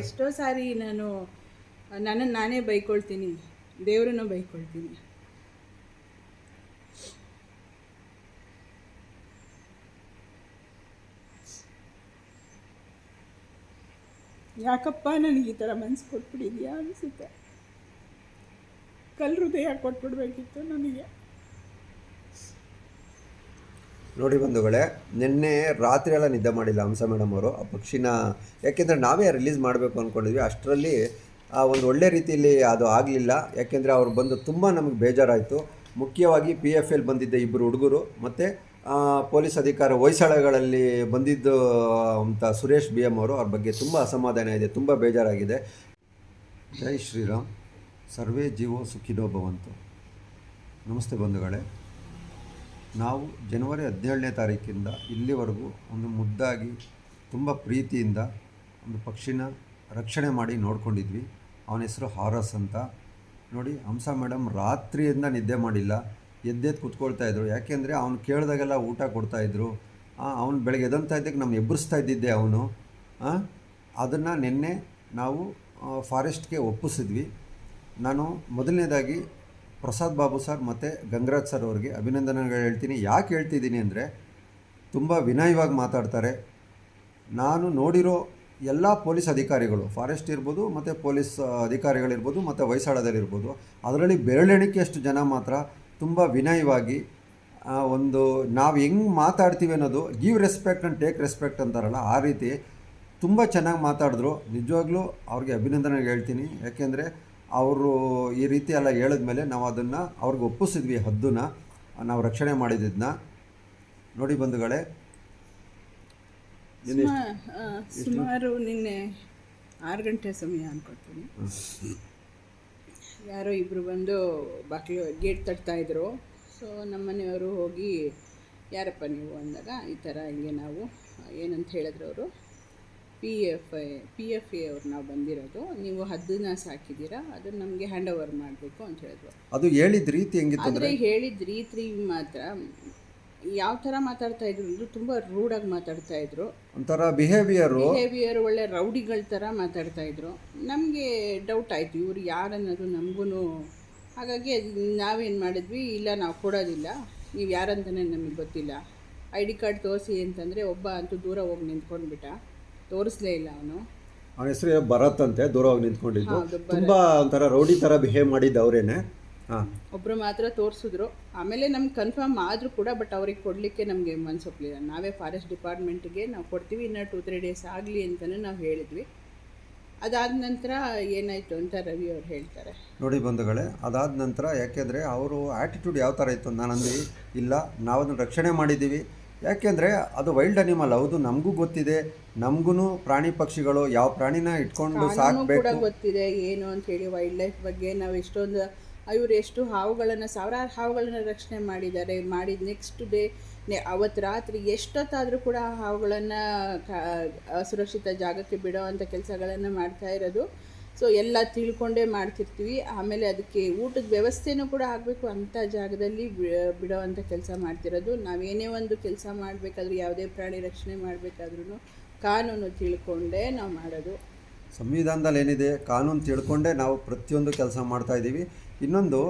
ಎಷ್ಟೋ ಸಾರಿ ನಾನು, ನನ್ನನ್ನು ನಾನೇ ಬೈಕೊಳ್ತೀನಿ, ದೇವರನ್ನು ಬೈಕೊಳ್ತೀನಿ. ಯಾಕಪ್ಪ ನನಗೆ ಈ ಥರ ಮನಸ್ಸು ಕೊಟ್ಬಿಟ್ಟಿದ್ಯಾ ಅನಿಸುತ್ತೆ. ಕಲ್ ಹೃದಯ ಕೊಟ್ಬಿಡ್ಬೇಕಿತ್ತು ನನಗೆ. ನೋಡಿ ಬಂಧುಗಳೇ, ನಿನ್ನೆ ರಾತ್ರಿ ಎಲ್ಲ ನಿದ್ದೆ ಮಾಡಿಲ್ಲ ಹಂಸ ಮೇಡಮ್ ಅವರು, ಆ ಪಕ್ಷಿನ. ಯಾಕೆಂದರೆ ನಾವೇ ರಿಲೀಸ್ ಮಾಡಬೇಕು ಅಂದ್ಕೊಂಡಿದ್ವಿ ಅಷ್ಟರಲ್ಲಿ ಆ ಒಂದು ಒಳ್ಳೆ ರೀತಿಯಲ್ಲಿ ಅದು ಆಗಲಿಲ್ಲ. ಯಾಕೆಂದರೆ ಅವ್ರು ಬಂದು ತುಂಬ ನಮಗೆ ಬೇಜಾರಾಯಿತು. ಮುಖ್ಯವಾಗಿ ಪಿ ಎಫ್ ಎಲ್ ಬಂದಿದ್ದ ಇಬ್ಬರು ಹುಡುಗರು, ಮತ್ತು ಪೊಲೀಸ್ ಅಧಿಕಾರ ಹೊಯ್ಸಳಗಳಲ್ಲಿ ಬಂದಿದ್ದು, ಅಂತ ಸುರೇಶ್ ಬಿ ಎಂ ಅವರು, ಅವ್ರ ಬಗ್ಗೆ ತುಂಬ ಅಸಮಾಧಾನ ಇದೆ, ತುಂಬ ಬೇಜಾರಾಗಿದೆ. ಜೈ ಶ್ರೀರಾಮ್. ಸರ್ವೇ ಜೀವೋ ಸುಖಿನೋ ಭವಂತು. ನಮಸ್ತೆ ಬಂಧುಗಳೇ. ನಾವು ಜನವರಿ ಹದಿನೇಳನೇ ತಾರೀಕಿಂದ ಇಲ್ಲಿವರೆಗೂ ಒಂದು ಮುದ್ದಾಗಿ ತುಂಬ ಪ್ರೀತಿಯಿಂದ ಒಂದು ಪಕ್ಷಿನ ರಕ್ಷಣೆ ಮಾಡಿ ನೋಡ್ಕೊಂಡಿದ್ವಿ. ಅವನ ಹೆಸರು ಹಾರಸ್ ಅಂತ. ನೋಡಿ, ಹಂಸ ಮೇಡಮ್ ರಾತ್ರಿಯಿಂದ ನಿದ್ದೆ ಮಾಡಿಲ್ಲ. ಎದ್ದೆದ್ದು ಕುತ್ಕೊಳ್ತಾ ಇದ್ರು. ಯಾಕೆಂದರೆ ಅವ್ನು ಕೇಳಿದಾಗೆಲ್ಲ ಊಟ ಕೊಡ್ತಾಯಿದ್ರು ಅವ್ನು ಬೆಳಗ್ಗೆ ಎದಂತ ಇದ್ದಕ್ಕೆ ನಮ್ಮ ಎಬ್ಬರಿಸ್ತಾ ಇದ್ದಿದ್ದೆ ಅವನು. ಅದನ್ನು ನಿನ್ನೆ ನಾವು ಫಾರೆಸ್ಟ್ಗೆ ಒಪ್ಪಿಸಿದ್ವಿ. ನಾನು ಮೊದಲನೇದಾಗಿ ಪ್ರಸಾದ್ ಬಾಬು ಸರ್ ಮತ್ತು ಗಂಗರಾಜ್ ಸರ್ ಅವ್ರಿಗೆ ಅಭಿನಂದನೆಗಳು ಹೇಳ್ತೀನಿ. ಯಾಕೆ ಹೇಳ್ತಿದ್ದೀನಿ ಅಂದರೆ ತುಂಬ ವಿನಯವಾಗಿ ಮಾತಾಡ್ತಾರೆ. ನಾನು ನೋಡಿರೋ ಎಲ್ಲ ಪೊಲೀಸ್ ಅಧಿಕಾರಿಗಳು, ಫಾರೆಸ್ಟ್ ಇರ್ಬೋದು ಮತ್ತು ಪೊಲೀಸ್ ಅಧಿಕಾರಿಗಳಿರ್ಬೋದು ಮತ್ತು ವಯಸ್ಸಾಳದಲ್ಲಿರ್ಬೋದು ಅದರಲ್ಲಿ ಬೆರಳೆಣಿಕೆಯಷ್ಟು ಜನ ಮಾತ್ರ ತುಂಬ ವಿನಯವಾಗಿ ಒಂದು ನಾವು ಹೆಂಗೆ ಮಾತಾಡ್ತೀವಿ ಅನ್ನೋದು give respect and take respect ಅಂತಾರಲ್ಲ, ಆ ರೀತಿ ತುಂಬ ಚೆನ್ನಾಗಿ ಮಾತಾಡಿದ್ರು. ನಿಜವಾಗ್ಲೂ ಅವ್ರಿಗೆ ಅಭಿನಂದನೆ ಹೇಳ್ತೀನಿ. ಯಾಕೆಂದರೆ ಅವರು ಈ ರೀತಿ ಎಲ್ಲ ಹೇಳಿದ್ಮೇಲೆ ನಾವು ಅದನ್ನು ಅವ್ರಿಗೆ ಒಪ್ಪಿಸಿದ್ವಿ ಹದ್ದನ್ನ ನಾವು ರಕ್ಷಣೆ ಮಾಡಿದ್ದನ್ನ ನೋಡಿ ಬಂಧುಗಳೇ ಸುಮಾರು ನಿನ್ನೆ ಆರು ಗಂಟೆ ಸಮಯ ಅನ್ಕೊಳ್ತೀನಿ. ಯಾರೋ ಇಬ್ಬರು ಬಂದು ಬಾಕಿ ಗೇಟ್ ತಟ್ತಾ ಇದ್ರು. ಸೊ ನಮ್ಮ ಮನೆಯವರು ಹೋಗಿ ಯಾರಪ್ಪ ನೀವು ಅಂದಾಗ ಈ ಥರ ಹಿಂಗೆ ನಾವು ಏನಂತ ಹೇಳಿದ್ರು ಅವರು. P F I P F A ಅವ್ರು ನಾವು ಬಂದಿರೋದು. ನೀವು ಹದ್ದನ್ನ ಸಾಕಿದ್ದೀರಾ ಅದನ್ನ ನಮಗೆ ಹ್ಯಾಂಡ್ ಓವರ್ ಮಾಡಬೇಕು ಅಂತ ಹೇಳಿದ್ರು. ಅದು ಹೇಳಿದ ರೀತಿ ಹೆಂಗಿತ್ತು ಆದರೆ ಅಂದರೆ? ಹೇಳಿದ ರೀತಿ ಮಾತ್ರ ಯಾವ ಥರ ಮಾತಾಡ್ತಾ ಇದ್ರು ಅಂದ್ರೆ ತುಂಬ ರೂಡಾಗಿ ಮಾತಾಡ್ತಾ ಇದ್ರು. ಒಂಥರ ಬಿಹೇವಿಯರ್ ಬಿಹೇವಿಯರ್ ಒಳ್ಳೆ ರೌಡಿಗಳ ಥರ ಮಾತಾಡ್ತಾ ಇದ್ರು. ನಮಗೆ ಡೌಟ್ ಆಯಿತು ಇವರು ಯಾರು ಅನ್ನೋದು ನಮಗೂ ಹಾಗಾಗಿ ನಾವೇನು ಮಾಡಿದ್ವಿ ಇಲ್ಲ ನಾವು ಕೊಡೋದಿಲ್ಲ ನೀವು ಯಾರಂತಲೇ ನಮಗೆ ಗೊತ್ತಿಲ್ಲ. ಐ ಡಿ ಕಾರ್ಡ್ ತೋರಿಸಿ ಅಂತಂದರೆ ಒಬ್ಬ ಅಂತೂ ದೂರ ಹೋಗಿ ನಿಂತ್ಕೊಂಡ್ಬಿಟ್ಟ. ತೋರಿಸ್ಲೇ ಇಲ್ಲ ಅವನು. ಅವನ ಹೆಸರು ಭರತ್ ಅಂತೆ ದೂರವಾಗಿ ನಿಂತ್ಕೊಂಡಿದ್ದು. ತುಂಬಾ ಒಂಥರ ರೌಡಿ ಥರ ಬಿಹೇವ್ ಮಾಡಿದ್ದು ಅವರೇನೆ. ಹಾಂ. ಒಬ್ಬರು ಮಾತ್ರ ತೋರಿಸಿದ್ರು. ಆಮೇಲೆ ನಮ್ಗೆ ಕನ್ಫರ್ಮ್ ಆದರೂ ಕೂಡ ಬಟ್ ಅವ್ರಿಗೆ ಕೊಡಲಿಕ್ಕೆ ನಮಗೆ ಮನಸ್ಸೊಪ್ಪಲಿಲ್ಲ ನಾವೇ ಫಾರೆಸ್ಟ್ ಡಿಪಾರ್ಟ್ಮೆಂಟ್ಗೆ ನಾವು ಕೊಡ್ತೀವಿ ಇನ್ನ ಟೂ ತ್ರೀ ಡೇಸ್ ಆಗಲಿ ಅಂತಲೇ ನಾವು ಹೇಳಿದ್ವಿ. ಅದಾದ ನಂತರ ಏನಾಯಿತು ಅಂತ ರವಿ ಅವ್ರು ಹೇಳ್ತಾರೆ. ನೋಡಿ ಬಂಧುಗಳೇ ಅದಾದ ನಂತರ ಯಾಕೆಂದರೆ ಅವರು ಆ್ಯಟಿಟ್ಯೂಡ್ ಯಾವ ಥರ ಇತ್ತು ನಾನು ಅಂದ್ರೆ ಇಲ್ಲ ನಾವು ಅದನ್ನು ರಕ್ಷಣೆ ಮಾಡಿದ್ದೀವಿ. ಯಾಕೆಂದರೆ ಅದು ವೈಲ್ಡ್ ಅನಿಮಲ್ ಹೌದು ನಮಗೂ ಗೊತ್ತಿದೆ. ನಮಗೂ ಪ್ರಾಣಿ ಪಕ್ಷಿಗಳು ಯಾವ ಪ್ರಾಣಿನ ಇಟ್ಕೊಂಡು ಕಾನೂನು ಕೂಡ ಸಾಕಬೇಕು. ಗೊತ್ತಿದೆ ಏನು ಅಂತ ಹೇಳಿ ವೈಲ್ಡ್ ಲೈಫ್ ಬಗ್ಗೆ. ನಾವು ಎಷ್ಟೊಂದು ಇವರು ಎಷ್ಟು ಹಾವುಗಳನ್ನು ಸಾವಿರಾರು ಹಾವುಗಳನ್ನು ರಕ್ಷಣೆ ಮಾಡಿದ್ದಾರೆ. ಮಾಡಿದ ನೆಕ್ಸ್ಟ್ ಡೇ ಅವತ್ತು ರಾತ್ರಿ ಎಷ್ಟೊತ್ತಾದರೂ ಕೂಡ ಆ ಹಾವುಗಳನ್ನು ಅಸುರಕ್ಷಿತ ಜಾಗಕ್ಕೆ ಬಿಡೋ ಅಂಥ ಕೆಲಸಗಳನ್ನು ಮಾಡ್ತಾ ಇರೋದು. ಸೊ ಎಲ್ಲ ತಿಳ್ಕೊಂಡೇ ಮಾಡ್ತಿರ್ತೀವಿ. ಆಮೇಲೆ ಅದಕ್ಕೆ ಊಟದ ವ್ಯವಸ್ಥೆನೂ ಕೂಡ ಆಗಬೇಕು. ಅಂಥ ಜಾಗದಲ್ಲಿ ಬಿ- ಬಿಡೋ ಅಂಥ ಕೆಲಸ ಮಾಡ್ತಿರೋದು. ನಾವೇನೇ ಒಂದು ಕೆಲಸ ಮಾಡಬೇಕಾದ್ರೂ ಯಾವುದೇ ಪ್ರಾಣಿ ರಕ್ಷಣೆ ಮಾಡಬೇಕಾದ್ರೂ ಕಾನೂನು ತಿಳ್ಕೊಂಡೇ ನಾವು ಮಾಡೋದು. ಸಂವಿಧಾನದಲ್ಲಿ ಏನಿದೆ, ಕಾನೂನು ತಿಳ್ಕೊಂಡೇ ನಾವು ಪ್ರತಿಯೊಂದು ಕೆಲಸ ಮಾಡ್ತಾ ಇದ್ದೀವಿ. ಇನ್ನೊಂದು,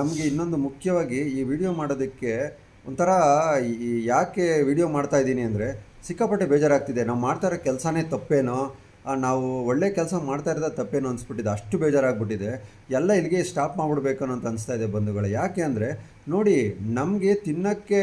ನಮಗೆ ಇನ್ನೊಂದು ಮುಖ್ಯವಾಗಿ ಈ ವಿಡಿಯೋ ಮಾಡೋದಕ್ಕೆ ಒಂಥರ ಯಾಕೆ ವಿಡಿಯೋ ಮಾಡ್ತಾ ಇದ್ದೀನಿ ಅಂದರೆ, ಸಿಕ್ಕಾಪಟ್ಟೆ ಬೇಜಾರಾಗ್ತಿದೆ. ನಾವು ಮಾಡ್ತಾ ಇರೋ ಕೆಲಸನೇ ತಪ್ಪೇನೋ ನಾವು ಒಳ್ಳೆ ಕೆಲಸ ಮಾಡ್ತಾ ಇರೋದ ತಪ್ಪೇನೋ ಅನಿಸ್ಬಿಟ್ಟಿದೆ. ಅಷ್ಟು ಬೇಜಾರಾಗ್ಬಿಟ್ಟಿದೆ. ಎಲ್ಲ ಇಲ್ಲಿಗೆ ಸ್ಟಾಪ್ ಮಾಡಿಬಿಡ್ಬೇಕು ಅಂತ ಅನಿಸ್ತಾ ಇದೆ ಬಂಧುಗಳು. ಯಾಕೆ ಅಂದರೆ, ನೋಡಿ, ನಮಗೆ ತಿನ್ನೋಕ್ಕೆ